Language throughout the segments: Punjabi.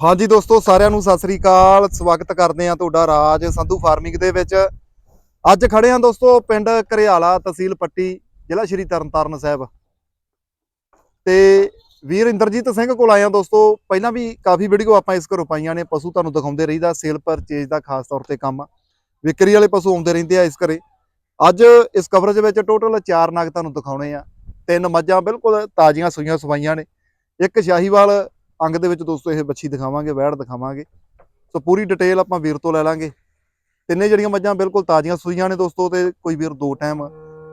ਹਾਂਜੀ ਦੋਸਤੋ, ਸਾਰਿਆਂ ਨੂੰ ਸਤਿ ਸ੍ਰੀ ਅਕਾਲ। ਸਵਾਗਤ ਕਰਦੇ ਹਾਂ ਤੁਹਾਡਾ ਰਾਜ ਸੰਧੂ ਫਾਰਮਿੰਗ ਦੇ ਵਿੱਚ। ਅੱਜ ਖੜੇ ਹਾਂ ਦੋਸਤੋ, ਪਿੰਡ ਘਰਿਆਲਾ ਤਹਿਸੀਲ ਪੱਟੀ, ਜ਼ਿਲ੍ਹਾ ਸ਼੍ਰੀ ਤਰਨਤਾਰਨ ਸਾਹਿਬ। ਤੇ ਵੀਰ ਇੰਦਰਜੀਤ ਸਿੰਘ ਕੋਲ ਆਏ ਹਾਂ ਦੋਸਤੋ। ਪਹਿਲਾਂ ਵੀ ਕਾਫੀ ਵੀਡੀਓ ਆਪਾਂ ਇਸ ਘਰੋਂ ਪਾਈਆਂ ਨੇ। ਪਸ਼ੂ ਤੁਹਾਨੂੰ ਦਿਖਾਉਂਦੇ ਰਹੀਦਾ, ਸੇਲ ਪਰਚੇਜ ਦਾ ਖਾਸ ਤੌਰ ਤੇ ਕੰਮ। ਆ। ਵਿਕਰੀ ਵਾਲੇ ਪਸ਼ੂ ਆਉਂਦੇ ਰਹਿੰਦੇ ਆ ਇਸ ਘਰੇ। ਅੱਜ ਇਸ ਕਵਰੇਜ ਵਿੱਚ ਟੋਟਲ 4 ਨਾਗ ਤੁਹਾਨੂੰ ਦਿਖਾਉਣੇ ਆ। ਤਿੰਨ ਮੱਝਾਂ ਬਿਲਕੁਲ ਤਾਜ਼ੀਆਂ ਸੂਈਆਂ ਸਵਾਈਆਂ ਨੇ। ਇੱਕ ਸ਼ਾਹੀਵਾਲ ਅੰਗ ਦੇ ਵਿੱਚ ਦੋਸਤੋ ਇਹ ਬੱਚੀ ਦਿਖਾਵਾਂਗੇ, ਵੈੜ ਦਿਖਾਵਾਂਗੇ। ਸੋ ਪੂਰੀ ਡਿਟੇਲ ਆਪਾਂ ਵੀਰ ਤੋਂ ਲੈ ਲਾਂਗੇ। ਤਿੰਨੇ ਜਿਹੜੀਆਂ ਮੱਝਾਂ ਬਿਲਕੁਲ ਤਾਜ਼ੀਆਂ ਸੂਈਆਂ ਨੇ ਦੋਸਤੋ ਤੇ ਕੋਈ ਵੀਰ ਦੋ ਟਾਈਮ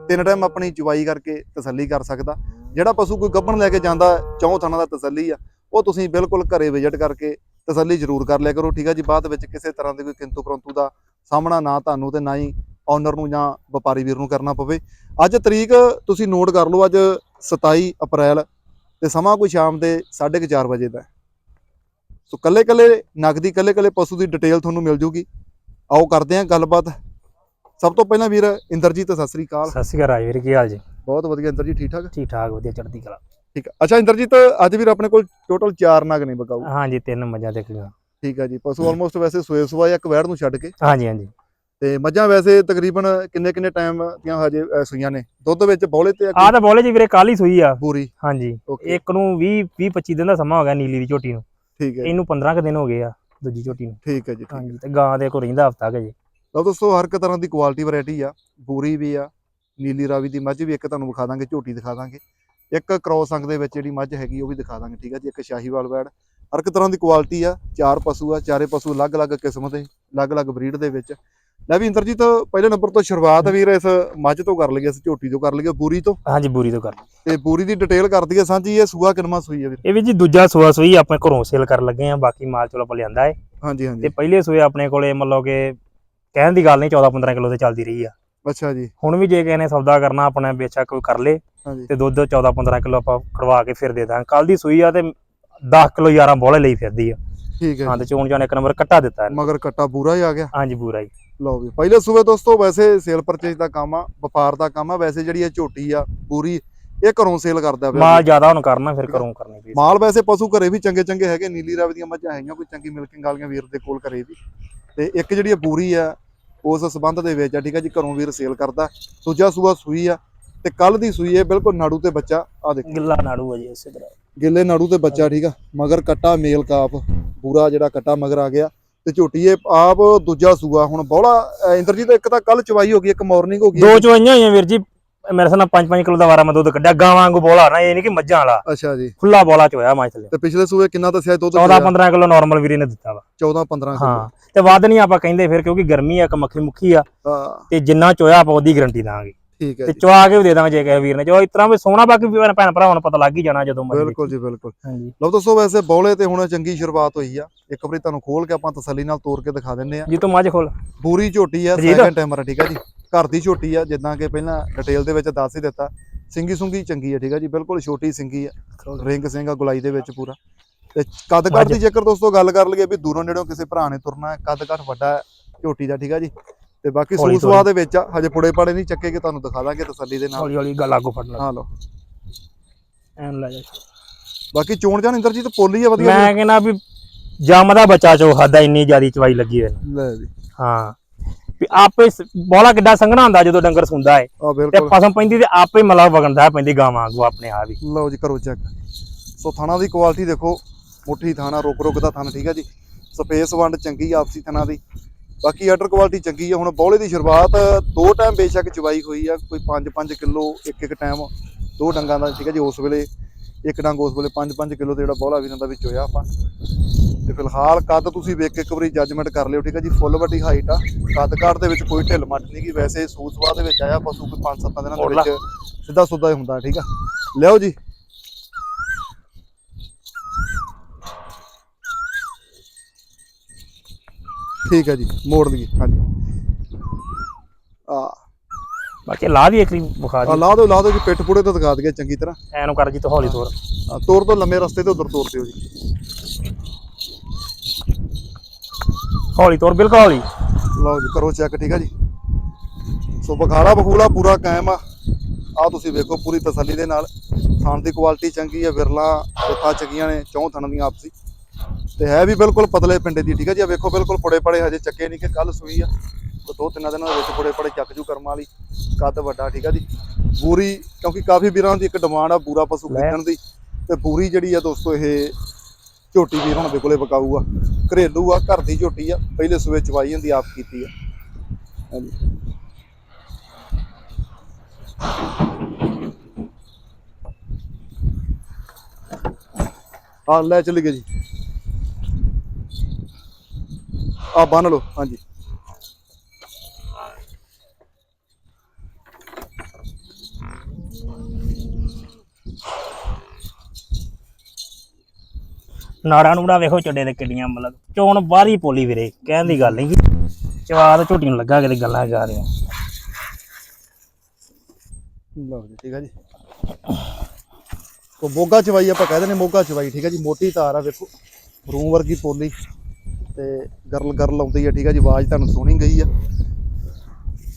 ਤਿੰਨ ਟਾਈਮ ਆਪਣੀ ਜਵਾਈ ਕਰਕੇ ਤਸੱਲੀ ਕਰ ਸਕਦਾ। ਜਿਹੜਾ ਪਸ਼ੂ ਕੋਈ ਗੱਭਣ ਲੈ ਕੇ ਜਾਂਦਾ, ਚੌਂ ਥਣਾ ਦਾ ਤਸੱਲੀ ਆ, ਉਹ ਤੁਸੀਂ ਬਿਲਕੁਲ ਘਰੇ ਵਿਜ਼ਿਟ ਕਰਕੇ ਤਸੱਲੀ ਜ਼ਰੂਰ ਕਰ ਲਿਆ ਕਰੋ, ਠੀਕ ਆ ਜੀ? ਬਾਅਦ ਵਿੱਚ ਕਿਸੇ ਤਰ੍ਹਾਂ ਦੇ ਕੋਈ ਕਿੰਤੂ ਕਰੰਤੂ ਦਾ ਸਾਹਮਣਾ ਨਾ ਤੁਹਾਨੂੰ ਤੇ ਨਾ ਹੀ ਓਨਰ ਨੂੰ ਜਾਂ ਵਪਾਰੀ ਵੀਰ ਨੂੰ ਕਰਨਾ ਪਵੇ। ਅੱਜ ਤਰੀਕ ਤੁਸੀਂ ਨੋਟ ਕਰ ਲਓ, ਅੱਜ 27 ਅਪ੍ਰੈਲ ਤੇ ਸਮਾਂ ਕੋਈ ਸ਼ਾਮ ਦੇ 4:30 ਵਜੇ ਦਾ। ਸੋ ਕੱਲੇ ਕੱਲੇ ਨਗਦੀ ਕੱਲੇ ਕੱਲੇ ਪਸ਼ੂ ਦੀ ਡਿਟੇਲ ਤੁਹਾਨੂੰ ਮਿਲ ਜੂਗੀ। ਆਓ ਕਰਦੇ ਹਾਂ ਗੱਲਬਾਤ। ਸਭ ਤੋਂ ਪਹਿਲਾਂ ਵੀਰ ਇੰਦਰਜੀਤ ਸਤਿ ਸ੍ਰੀ ਅਕਾਲ। ਸਤਿ ਸ਼੍ਰੀ ਅਕਾਲ ਰਾਜਵੀਰ ਕੀ ਹਾਲ ਜੀ? ਬਹੁਤ ਵਧੀਆ ਇੰਦਰਜੀਤ ਠੀਕ ਠਾਕ? ਠੀਕ ਠਾਕ ਵਧੀਆ ਚੜ੍ਹਦੀ ਕਲਾ। ਠੀਕ ਅੱਛਾ ਇੰਦਰਜੀਤ ਅੱਜ ਵੀਰ ਆਪਣੇ ਕੋਲ ਟੋਟਲ 4 ਨਗ ਨੇ ਬਕਾਊ। ਹਾਂਜੀ ਤਿੰਨ ਮੱਝਾਂ ਤੇ ਕਿਲਾ ਠੀਕ ਹੈ ਜੀ। ਪਸ਼ੂ ਆਲਮੋਸਟ ਵੈਸੇ ਸੋਏ ਸਵਾ ਇੱਕ ਵੈੜ ਨੂੰ ਛੱਡ ਕੇ। ਹਾਂਜੀ ਹਾਂਜੀ। ਤੇ ਮੱਝਾਂ ਵੈਸੇ ਤਕਰੀਬਨ ਕਿੰਨੇ ਕਿੰਨੇ ਟਾਈਮ ਦੀਆਂ ਹਜੇ ਸੂਈਆਂ ਨੇ? ਦੁੱਧ ਵਿੱਚ ਬੌਲੇ ਤੇ ਆਹ ਤਾਂ ਬੋਲੇ ਜੀ ਵੀਰੇ ਕੱਲ ਹੀ ਸੂਈ ਆ। ਪੂਰੀ? ਹਾਂਜੀ। ਇੱਕ ਨੂੰ 20 20 25 ਦਿਨ ਦਾ ਸਮਾਂ ਹੋ ਗਿਆ ਨੀਲੀ ਦੀ ਝੋਟੀ ਨੂੰ। ਠੀਕ ਹੈ ਇਹਨੂੰ 15 ਕੁ ਦਿਨ ਹੋ ਗਏ ਆ ਦੂਜੀ ਝੋਟੀ ਨੂੰ। ਠੀਕ ਹੈ ਜੀ ਹਾਂਜੀ ਤੇ ਗਾਂ ਦੇ ਕੋ ਰਹਿੰਦਾ ਹਫਤਾ ਕੁ ਜੀ। ਲਓ ਦੋਸਤੋ ਹਰ ਇੱਕ ਤਰ੍ਹਾਂ ਦੀ ਕੁਆਲਿਟੀ ਵੈਰਾਈਟੀ ਆ। ਬੂਰੀ ਵੀ ਆ ਨੀਲੀ ਰਾਵੀ ਦੀ ਮੱਝ ਵੀ ਇੱਕ ਤੁਹਾਨੂੰ ਵਿਖਾ ਦਾਂਗੇ ਝੋਟੀ ਦਿਖਾ ਦਾਂਗੇ। ਇੱਕ ਕ੍ਰੋਸ ਅੰਗ ਦੇ ਵਿੱਚ ਜਿਹੜੀ ਮੱਝ ਹੈਗੀ ਉਹ ਵੀ ਦਿਖਾ ਦਾਂਗੇ ਠੀਕ ਆ ਜੀ। ਇੱਕ ਸ਼ਾਹੀਵਾਲ ਵੈੜ। ਹਰ ਇੱਕ ਤਰ੍ਹਾਂ ਦੀ ਕੁਆਲਿਟੀ ਆ। ਚਾਰ ਪਸ਼ੂ ਆ ਚਾਰੇ ਪਸ਼ੂ ਅਲੱਗ-ਅਲੱਗ ਕਿਸਮ ਦੇ ਅਲੱਗ-ਅਲੱਗ ਬਰੀਡ ਦੇ ਵਿੱਚ। ਲੈ ਵੀ ਇੰਦਰਜੀਤ ਪਹਿਲੇ ਨੰਬਰ ਤੋਂ ਸ਼ੁਰੂਆਤ ਵੀਰ ਇਸ ਮੱਝ ਤੋਂ ਕਰ ਲਈਏ ਇਸ ਝੋਟੀ ਤੋਂ ਕਰ ਲਈਏ ਬੂਰੀ ਤੋਂ। ਹਾਂਜੀ ਬੂਰੀ ਤੋਂ ਕਰ ਤੇ ਬੂਰੀ ਦੀ ਡਿਟੇਲ ਕਰ ਦਈਏ ਸਾਂਝੀ ਇਹ ਸੂਆ ਕਿਨਮਾ ਸੂਈ ਆ ਵੀਰ? ਇਹ ਵੀ ਜੀ ਦੂਜਾ ਸੂਆ ਸੂਈ ਆਪਣੇ ਘਰੋਂ ਸੇਲ ਕਰਨ ਲੱਗੇ ਆ ਬਾਕੀ ਮਾਲ ਚਲੋ ਆਪਾਂ ਲਿਆਂਦਾ ਏ। ਹਾਂਜੀ ਤੇ ਹਾਂਜੀ ਪਹਿਲੇ ਸੂਏ ਆਪਣੇ ਕੋਲੇ ਮਤਲਬ ਕਿ ਕਹਿਣ ਦੀ ਗੱਲ ਨਹੀਂ 14 15 ਕਿਲੋ ਤੇ ਚੱਲਦੀ ਰਹੀ ਆ। ਅੱਛਾ ਜੀ। ਹੁਣ ਵੀ ਜੇ ਕਿਸੇ ਨੇ ਸੌਦਾ ਕਰਨਾ ਆਪਣਾ ਬੇਚਾ ਕੋਈ ਕਰ ਲੇ ਤੇ ਦੁੱਧ 14 15 ਕਿਲੋ ਆਪਾਂ ਕਢਵਾ ਕੇ ਫਿਰ ਦੇ ਦਾਂ ਕੱਲ ਦੀ ਸੂਈ ਆ ਤੇ 10 ਕਿਲੋ 11 ਬੋਲੇ ਲਈ ਫਿਰਦੀ ਆ। ਠੀਕ ਹੈ ਹਾਂ। ਤੇ ਚੋਣ ਜਾਣ ਇੱਕ ਨੰਬਰ ਕੱਟਾ ਦਿੱਤਾ। ਮਗਰ ਕੱਟਾ ਬੂਰਾ ਹੀ ਆ ਗਿਆ। ਹਾਂਜੀ ਬੂਰਾ ਹੀ। ਲਓ ਵੀ ਪਹਿਲੇ ਸੂਬੇ ਦੋਸਤੋ ਵੈਸੇ ਸੇਲ ਪਰਚੇਜ ਦਾ ਕੰਮ ਆ ਵਪਾਰ ਦਾ ਕੰਮ ਆ ਵੈਸੇ ਜਿਹੜੀ ਇਹ ਝੋਟੀ ਆ ਪੂਰੀ ਇਹ ਘਰੋਂ ਸੇਲ ਕਰਦਾ ਪਿਆ ਮਾਲ ਜ਼ਿਆਦਾ ਹੁਣ ਕਰਨਾ ਫਿਰ ਕਰੂੰ ਕਰਨੀ ਪਈ ਮਾਲ ਵੈਸੇ ਪਸ਼ੂ ਘਰੇ ਵੀ ਚੰਗੇ ਚੰਗੇ ਹੈਗੇ ਨੀਲੀ ਰਾਵੀ ਦੀਆਂ ਮੱਝਾਂ ਹੈਗੀਆਂ ਕੋਈ ਚੰਗੀ ਮਿਲਕਿੰਗ ਵਾਲੀਆਂ ਵੀਰ ਦੇ ਕੋਲ ਘਰੇ ਵੀ। ਤੇ ਇੱਕ ਜਿਹੜੀ ਬੂਰੀ ਆ ਉਸ ਸਬੰਧ ਦੇ ਵਿੱਚ ਆ ਠੀਕ ਆ ਜੀ ਘਰੋਂ ਵੀਰ ਸੇਲ ਕਰਦਾ। ਦੂਜਾ ਸੂਆ ਸੂਈ ਆ ਤੇ ਕੱਲ ਦੀ ਸੂਈ ਹੈ ਬਿਲਕੁਲ ਨਾੜੂ ਤੇ ਬੱਚਾ ਆ ਦੇਖੋ। ਗਿੱਲਾ ਨਾੜੂ ਆ ਜੀ ਇਸੇ ਤਰ੍ਹਾਂ। ਗਿੱਲੇ ਨਾੜੂ ਤੇ ਬੱਚਾ ਠੀਕ ਆ। ਮਗਰ ਕੱਟਾ ਮੇਲ ਕਾਪ ਪੂਰਾ ਜਿਹੜਾ ਕੱਟਾ ਮਗਰ ਆ ਗਿਆ। ਤੇ ਝੋਟੀ ਇਹ ਆਪ ਦੂਜਾ ਸੂਆ। ਹੁਣ ਬੋਲਾ ਇੰਦਰਜੀਤ ਇੱਕ ਤਾਂ ਕੱਲ ਚਵਾਈ ਹੋ ਗਈ ਇੱਕ ਮਾਰਨਿੰਗ ਹੋ ਗਈ। ਦੋ ਚੋਈਆਂ ਹੋਈਆਂ ਵੀਰ ਜੀ ਮੇਰੇ ਸਾਹ ਨਾਲ 5-5 ਕਿਲੋ ਦਾ ਵਾਰਾ ਮੈਂ ਦੁੱਧ ਕੱਢਿਆ। ਗਾਵਾਂ ਵਾਂਗੂ ਬੋਲਾ ਨਾ ਇਹ ਨਹੀਂ ਕਿ ਮੱਝਾਂ ਵਾਲਾ। ਅੱਛਾ ਜੀ। ਖੁੱਲਾ ਬੋਲਾ ਚੋਇਆ ਮਾਝ ਥੱਲੇ। ਤੇ ਪਿਛਲੇ ਸੂਏ ਕਿੰਨਾ ਦੱਸਿਆ ਦੁੱਧ 14-15 ਕਿਲੋ ਨਾਰਮਲ ਵੀਰੇ ਨੇ ਦਿੱਤਾ ਵਾ। 14 15 ਹਾਂ ਤੇ ਵੱਧ ਨਹੀਂ ਆਪਾਂ ਕਹਿੰਦੇ ਫਿਰ ਕਿਉਂਕਿ ਗਰਮੀ ਆ ਇੱਕ ਮੱਖੀ ਮੁੱਖੀ ਆ। ਹਾਂ। ਤੇ ਜਿੰਨਾ ਚੋਇਆ ਆਪਾਂ ਉਹਦੀ ਗਾਰੰਟੀ ਦਾਂਗੇ। ਠੀਕ ਹੈ ਤੇ ਜੀ। ਚਵਾ ਕੇ ਵੀ ਦੇ ਦਾਂਗੇ ਜੇ ਕਿਸੇ ਵੀਰ ਨੇ। ਜੋ ਇਸ ਤਰ੍ਹਾਂ ਵੀ ਸੋਹਣਾ ਬਾਕੀ ਵੀ ਭੈਣ ਭਰਾਵਾਂ ਨੂੰ ਪਤਾ ਲੱਗ ਹੀ ਜਾਣਾ ਜਦੋਂ ਮਰਜ਼ੀ। ਬਿਲਕੁਲ ਜੀ ਬਿਲਕੁਲ। ਹਾਂਜੀ। ਲਓ ਦੋਸਤੋ ਵੈਸੇ ਬੌਲੇ ਤੇ ਹੁਣ ਚੰਗੀ ਸ਼ੁਰੂਆਤ ਹੋਈ ਆ। ਇੱਕ ਵਾਰੀ ਤੁਹਾਨੂੰ ਖੋਲ ਕੇ ਆਪਾਂ ਤਸੱਲੀ ਨਾਲ ਤੋੜ ਕੇ ਦਿਖਾ ਦਿੰਨੇ ਆ। ਜੀ ਤੂੰ ਮੱਝ ਖੋਲ ਪੂਰੀ ਝੋਟੀ ਆ ਸੈਕੰਡ ਟਾਈਮਰ ਠੀਕ ਆ ਜੀ। ਘਰ ਦੀ ਝੋਟੀ ਆ ਜਿੱਦਾਂ ਕਿ ਪਹਿਲਾਂ ਡਿਟੇਲ ਦੇ ਵਿੱਚ ਦੱਸ ਹੀ ਦਿੱਤਾ। ਸਿੰਗੀ ਸੁੰਗੀ ਚੰਗੀ ਆ ਠੀਕ ਆ ਜੀ। ਬਿਲਕੁਲ ਛੋਟੀ ਸਿੰਗੀ ਆ। ਰਿੰਗ ਸਿੰਘ ਆ ਗੁਲਾਈ ਦੇ ਵਿੱਚ ਪੂਰਾ। ਤੇ ਕੱਦ ਕੱਦ ਦੀ ਜੇਕਰ ਦੋਸਤੋ ਗੱਲ ਕਰ ਲਈਏ ਵੀ ਦੂਰੋਂ ਨੇੜੋਂ ਕਿਸੇ ਭਰਾ ਨੇ ਤੁਰਨਾ ਹੈ ਕੱਦ ਕੱਦ ਵੱਡਾ ਹੈ ਝੋਟੀ ਦਾ ਠੀਕ ਆ ਜੀ। ਤੇ ਬਾਕੀ ਹੌਲੀ ਸੂਸਵਾ ਦੇ ਵਿੱਚ ਆ ਹਜੇ ਪੁੜੇ ਪਾੜੇ ਨਹੀਂ ਚੱਕੇ ਕਿ ਤੁਹਾਨੂੰ ਦਿਖਾ ਦਾਂਗੇ ਤਸੱਲੀ ਦੇ ਨਾਲ। ਹੌਲੀ ਹੌਲੀ ਗੱਲ ਆਗੂ ਫੜਨ ਲੱਗ ਹਾਂ ਲਓ। ਐਨ ਲੈ ਜਾ। ਬਾਕੀ ਚੋਣ ਜਾਨ ਇੰਦਰਜੀਤ ਪੋਲੀ ਆ ਵਧੀਆ ਮੈਂ ਕਹਿੰਦਾ ਵੀ ਜੰਮਦਾ ਬੱਚਾ ਚੋ ਹੱਦਾ ਇੰਨੀ ਜ਼ਿਆਦੀ ਚਵਾਈ ਲੱਗੀ ਹੋਈ। ਲੈ ਵੀ ਹਾਂ। ਵੀ ਆਪੇ ਬੋਲਾ ਕਿੱਡਾ ਸੰਘਣਾ ਹੁੰਦਾ ਜਦੋਂ ਡੰਗਰ ਸੁੰਦਾ ਆ ਤੇ ਫਸਮ ਪੈਂਦੀ ਤੇ ਆਪੇ ਮਲਾ ਵਗਣਦਾ ਪੈਂਦੀ ਗਾਵਾਂ ਆਗੂ ਆਪਣੇ ਆ ਵੀ ਲਓ ਜੀ ਕਰੋ ਚੈੱਕ ਸੋ ਥਾਣਾ ਦੀ ਕੁਆਲਿਟੀ ਦੇਖੋ ਮੁੱਠੀ ਥਾਣਾ ਰੁਕ ਰੁਕ ਦਾ ਥਣ ਠੀਕ ਹੈ ਜੀ। ਸਪੇਸ ਵੰਡ ਚੰਗੀ ਆਪਸੀ ਥਣਾ ਦੀ। ਬਾਕੀ ਆਰਡਰ ਕੁਆਲਿਟੀ ਚੰਗੀ ਆ ਹੁਣ ਬੌਲੇ ਦੀ ਸ਼ੁਰੂਆਤ ਦੋ ਟਾਈਮ ਬੇਸ਼ੱਕ ਚਵਾਈ ਹੋਈ ਆ ਕੋਈ 5-5 ਕਿਲੋ ਇੱਕ ਇੱਕ ਟਾਈਮ ਦੋ ਡੰਗਾਂ ਦਾ ਠੀਕ ਹੈ ਜੀ ਉਸ ਵੇਲੇ ਇੱਕ ਡੰਗ ਉਸ ਵੇਲੇ 5-5 ਕਿਲੋ ਤੇ ਜਿਹੜਾ ਬੌਲਾ ਵੀ ਦਾ ਵਿੱਚ ਹੋਇਆ ਆਪਾਂ। ਤੇ ਫਿਲਹਾਲ ਕੱਦ ਤੁਸੀਂ ਵੇਖ ਕੇ ਇੱਕ ਵਾਰੀ ਜੱਜਮੈਂਟ ਕਰ ਲਿਓ ਠੀਕ ਹੈ ਜੀ ਫੁੱਲ ਵੱਡੀ ਹਾਈਟ ਆ। ਕੱਦ ਕਾਠ ਦੇ ਵਿੱਚ ਕੋਈ ਢਿੱਲ ਮੱਟ ਨਹੀਂ ਗੀ ਵੈਸੇ ਸੂਸਵਾ ਦੇ ਵਿੱਚ ਆਇਆ ਪਸ਼ੂ ਕੋਈ 5-7 ਦਿਨਾਂ ਦੇ। ਵਿੱਚ ਸਿੱਧਾ ਸੁੱਧਾ ਹੀ ਹੁੰਦਾ ਠੀਕ ਆ। ਲਿਆਓ ਜੀ। ਠੀਕ ਹੈ ਜੀ ਮੋੜ ਲਈਏ ਹਾਂਜੀ। ਆ। ਬਾਕੀ ਲਾ ਦੀ ਇੱਕ ਵਾਰੀ ਬੁਖਾ ਆ ਲਾ ਦਿਓ ਲਾ ਦਿਓ ਜੀ ਪਿੱਠ ਪੂੜੇ ਤੋਂ ਦਿਖਾ ਦਈਏ ਚੰਗੀ ਤਰ੍ਹਾਂ। ਐਨੂੰ ਕਰ ਜੀ ਤੂੰ ਹੌਲੀ ਤੋਰ। ਆ, ਤੋਰ ਤੋਂ ਲੰਮੇ ਰਸਤੇ ਤੇ ਉਧਰ ਤੋਰ ਦਿਓ ਜੀ। ਹੌਲੀ ਤੋਰ ਬਿਲਕੁਲ ਹੌਲੀ। ਲਓ ਜੀ ਕਰੋ ਚੈੱਕ ਠੀਕ ਆ ਜੀ। ਸੋ ਬਖਾੜਾ ਬਖੂਲਾ ਪੂਰਾ ਕਾਇਮ ਆ। ਆ ਤੁਸੀਂ ਵੇਖੋ ਪੂਰੀ ਤਸੱਲੀ ਦੇ ਨਾਲ। ਥਣ ਦੀ ਕੁਆਲਿਟੀ ਚੰਗੀ ਆ ਵਿਰਲਾ ਚੌਥਾ ਚੰਗੀਆਂ ਨੇ ਚੌਂ ਥਣ ਦੀਆਂ ਆਪਸੀ। ਤੇ ਹੈ ਵੀ ਬਿਲਕੁਲ ਪਤਲੇ ਪਿੰਡੇ ਦੀ ਠੀਕ ਹੈ ਜੀ? ਆ ਵੇਖੋ ਬਿਲਕੁਲ ਪੁੜੇ ਪੜੇ ਹਜੇ ਚੱਕੇ ਨਹੀਂ ਕਿ ਕੱਲ ਸੂਈ ਆ। ਤੇ ਦੋ ਤਿੰਨਾਂ ਦਿਨਾਂ ਦੇ ਵਿੱਚ ਪੁੜੇ ਪੜੇ ਚੱਕ ਜੂ ਕਰਮ ਵਾਲੀ ਕੱਦ ਵੱਡਾ ਠੀਕ ਹੈ ਜੀ? ਬੂਰੀ ਕਿਉਂਕਿ ਕਾਫੀ ਵੀਰਾਂ ਦੀ ਇੱਕ ਡਿਮਾਂਡ ਆ ਬੂਰਾ ਪਸ਼ੂ। ਖਰੀਦਣ ਦੀ। ਤੇ ਬੂਰੀ ਜਿਹੜੀ ਆ ਦੋਸਤੋ ਇਹ ਝੋਟੀ ਵੀਰ ਹੁਣ ਦੇ ਕੋਲੇ ਵਿਕਾਊ ਆ। ਘਰੇਲੂ ਆ ਘਰ ਦੀ ਝੋਟੀ ਆ ਪਹਿਲੇ ਸੂਏ ਚਵਾਈ ਹੁੰਦੀ ਆਪ ਕੀਤੀ ਆ। ਹਾਂਜੀ। ਆ ਲੈ ਚੱਲ ਗਏ ਜੀ। ਆ ਬੰਨ ਲਓ ਹਾਂਜੀ। ਨਾੜਾਂ ਨੂੜਾ ਵੇਖੋ ਚੱਡੇ ਦੇ ਕਿੱਡੀਆਂ ਮਤਲਬ ਚੋਣ ਬਾਹਰੀ ਪੋਲੀ ਵੀਰੇ ਕਹਿਣ ਦੀ ਗੱਲ ਨਹੀਂ ਚਵਾਦ ਝੋਟੀ ਨੂੰ ਲੱਗਾ ਕਿਤੇ ਗੱਲਾਂ ਕਰ ਰਿਹਾ ਲਓ ਜੀ ਠੀਕ ਆ ਜੀ। ਕੋ ਮੋਗਾ ਚਵਾਈ ਆਪਾਂ ਕਹਿ ਦਿੰਦੇ ਮੋਗਾ ਚਵਾਈ ਠੀਕ ਆ ਜੀ ਮੋਟੀ ਤਾਰ ਆ ਵੇਖੋ ਰੂਮ ਵਰਗੀ ਪੋਲੀ। ਤੇ ਗਰਲ ਗਰਲ ਆਉਂਦੀ ਆ, ਠੀਕ ਆ ਜੀ, ਆਵਾਜ਼ ਤੁਹਾਨੂੰ ਸੁਣੀ ਗਈ ਆ।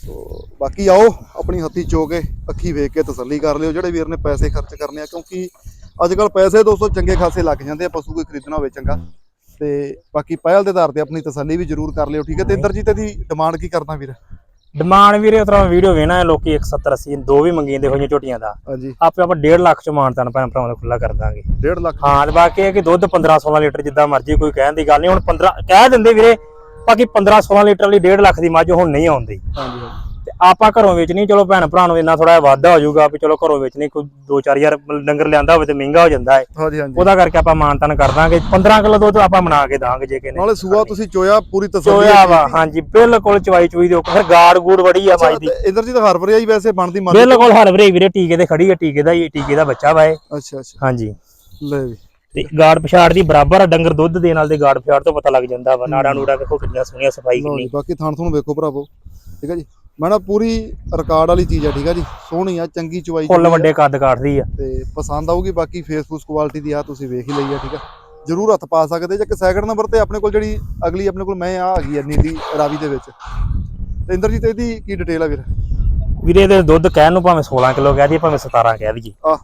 ਸੋ ਬਾਕੀ ਆਓ, ਆਪਣੀ ਹੱਥੀ ਚੋ ਕੇ ਅੱਖੀ ਵੇਖ ਕੇ ਤਸੱਲੀ ਕਰ ਲਿਓ, ਜਿਹੜੇ ਵੀਰ ਨੇ ਪੈਸੇ ਖਰਚ ਕਰਨੇ ਆ, ਕਿਉਂਕਿ ਅੱਜ ਕੱਲ ਪੈਸੇ ਦੋਸਤੋ ਚੰਗੇ ਖਾਸੇ ਲੱਗ ਜਾਂਦੇ ਆ, ਪਸ਼ੂ ਕੋਈ ਖਰੀਦਣਾ ਹੋਵੇ ਚੰਗਾ। ਤੇ ਬਾਕੀ ਪਹਿਲ ਦੇ ਆਧਾਰ ਤੇ ਆਪਣੀ ਤਸੱਲੀ ਵੀ ਜ਼ਰੂਰ ਕਰ ਲਿਓ, ਠੀਕ ਹੈ ਤੇ ਇੰਦਰਜੀਤ ਦੀ ਡਿਮਾਂਡ ਕੀ ਕਰਦਾ ਵੀਰ? ਡਿਮਾਂਡ ਵੀਰੇ ਉਤਰਾ ਵੀਡੀਓ ਵੇਣਾ ਲੋਕੀ 170 80 ਦੋ ਵੀ ਮੰਗੀਂਦੇ ਹੋਈਆਂ ਝੋਟੀਆਂ ਦਾ। ਹਾਂਜੀ। ਆਪੇ ਆਪਾਂ 1.5 ਲੱਖ ਚ ਮਾਨਤਾਨ ਭੈਣ ਭਰਾਵਾਂ ਦਾ ਖੁੱਲਾ ਕਰ ਦਾਂਗੇ। 1.5 ਲੱਖ? ਹਾਂ ਤੇ ਬਾਕੀ ਇਹ ਕਿ ਦੁੱਧ 15 16 ਲੀਟਰ ਜਿੱਦਾਂ ਮਰਜ਼ੀ ਕੋਈ ਕਹਿਣ ਦੀ ਗੱਲ ਨਹੀਂ ਹੁਣ 15 ਕਹਿ ਦਿੰਦੇ ਵੀਰੇ ਬਾਕੀ 15 16 ਲੀਟਰ ਵਾਲੀ 1.5 ਲੱਖ ਦੀ ਮੱਝ ਹੁਣ ਨਹੀਂ ਆਉਂਦੀ। ਹਾਂਜੀ ਤੇ ਆਪਾਂ ਘਰੋਂ ਵੇਚਣੀ ਚਲੋ ਭੈਣ ਭਰਾ ਨੂੰ ਇੰਨਾ ਥੋੜਾ ਵਾਧਾ ਹੋ ਜਾਊਗਾ ਵੀ ਚਲੋ ਘਰੋਂ ਵੇਚਣੀ ਕੋਈ 2-4000 ਡੰਗਰ ਲਿਆਂਦਾ ਹੋਵੇ ਤੇ ਮਹਿੰਗਾ ਹੋ ਜਾਂਦਾ ਹੈ। ਹਾਂਜੀ ਹਾਂਜੀ। ਉਹਦਾ ਕਰਕੇ ਆਪਾਂ ਮਾਨਤਾਨ ਕਰ ਦਾਂਗੇ। 15 ਕਿਲੋ ਦੁੱਧ ਆਪਾਂ ਬਣਾ ਕੇ ਦਾਂਗੇ ਜੇ ਕਿਨੇ ਨਾਲੇ ਸੂਆ ਤੁਸੀਂ ਚੋਇਆ ਪੂਰੀ ਤਸੱਲੀ ਚੋਇਆ ਵਾ ਹਾਂਜੀ ਬਿਲਕੁਲ ਚਵਾਈ ਚੁਈ ਦੇ ਉੱਪਰ। ਫਿਰ ਗਾੜ ਗੂੜ ਵੜੀ ਆ ਬਾਈ ਦੀ। ਇਧਰ ਜੀ ਤਾਂ ਹਰ ਵਾਰੀ ਆਈ ਵੈਸੇ ਬਣਦੀ ਮੰਨ ਬਿਲਕੁਲ ਹਰ ਵੀਰੇ ਵੀਰੇ ਟੀਕੇ ਤੇ ਖੜੀ ਆ ਟੀਕੇ ਦਾ ਹੀ ਟੀਕੇ ਦਾ ਬੱਚਾ ਵਾ ਇਹ। ਅੱਛਾ ਅੱਛਾ। ਹਾਂਜੀ। ਲੈ ਵੀ। ਤੇ ਗਾੜ ਪਛਾੜ ਦੀ ਬਰਾਬਰ ਆ ਡੰਗਰ ਦੁੱਧ ਦੇਣ ਨਾਲ ਦੇ ਗਾੜ ਪਛਾੜ ਤੋਂ ਪਤਾ ਲੱਗ ਜਾਂਦਾ ਵਾ। ਨਾੜਾ ਨੂੜਾ ਵੇਖੋ ਕਿੰਨੀਆਂ ਸੋਹਣੀਆਂ ਸਫ਼ਾਈ ਕਿੰਨੀ। ਬਾਕੀ ਥਣ ਤੁਹਾਨੂੰ ਵੇਖੋ ਭਰਾਵੋ। ਠੀਕ ਹੈ ਜੀ? ਮੈਂ ਨਾ ਪੂਰੀ ਰਿਕਾਰਡ ਵਾਲੀ ਚੀਜ਼ ਆ ਠੀਕ ਹੈ ਜੀ? ਸੋਹਣੀ ਆ ਚੰਗੀ ਚਵਾਈ ਫੁੱਲ ਆ, ਵੱਡੇ ਕੱਦ ਕਾਟਦੀ ਆ। ਤੇ ਪਸੰਦ ਆਊਗੀ ਬਾਕੀ ਫੇਸਬੁੱਕ ਕੁਆਲਿਟੀ ਦੀ ਆ ਤੁਸੀਂ ਵੇਖ ਹੀ ਲਈ ਆ ਠੀਕ ਆ? ਜਰੂਰ ਹੱਥ ਪਾ ਸਕਦੇ ਜੇ ਕਿ ਸੈਕਿੰਡ ਨੰਬਰ ਤੇ ਆਪਣੇ ਕੋਲ ਜਿਹੜੀ ਅਗਲੀ ਆਪਣੇ ਕੋਲ ਮੈਂ ਆ ਆ ਗਈ ਆ ਨੀਲੀ ਰਾਵੀ ਦੇ ਵਿੱਚ। ਤੇ ਇੰਦਰਜੀਤ ਇਹਦੀ ਕੀ ਡਿਟੇਲ ਆ ਵੀਰ? ਵੀਰੇ ਦੇ ਦੁੱਧ ਕਹਿਣ ਨੂੰ ਭਾਵੇਂ 16 ਕਿਲੋ ਕਹਿ ਦਈਏ ਭਾਵੇਂ 17 ਕਹਿ ਦਈਏ। ਆ।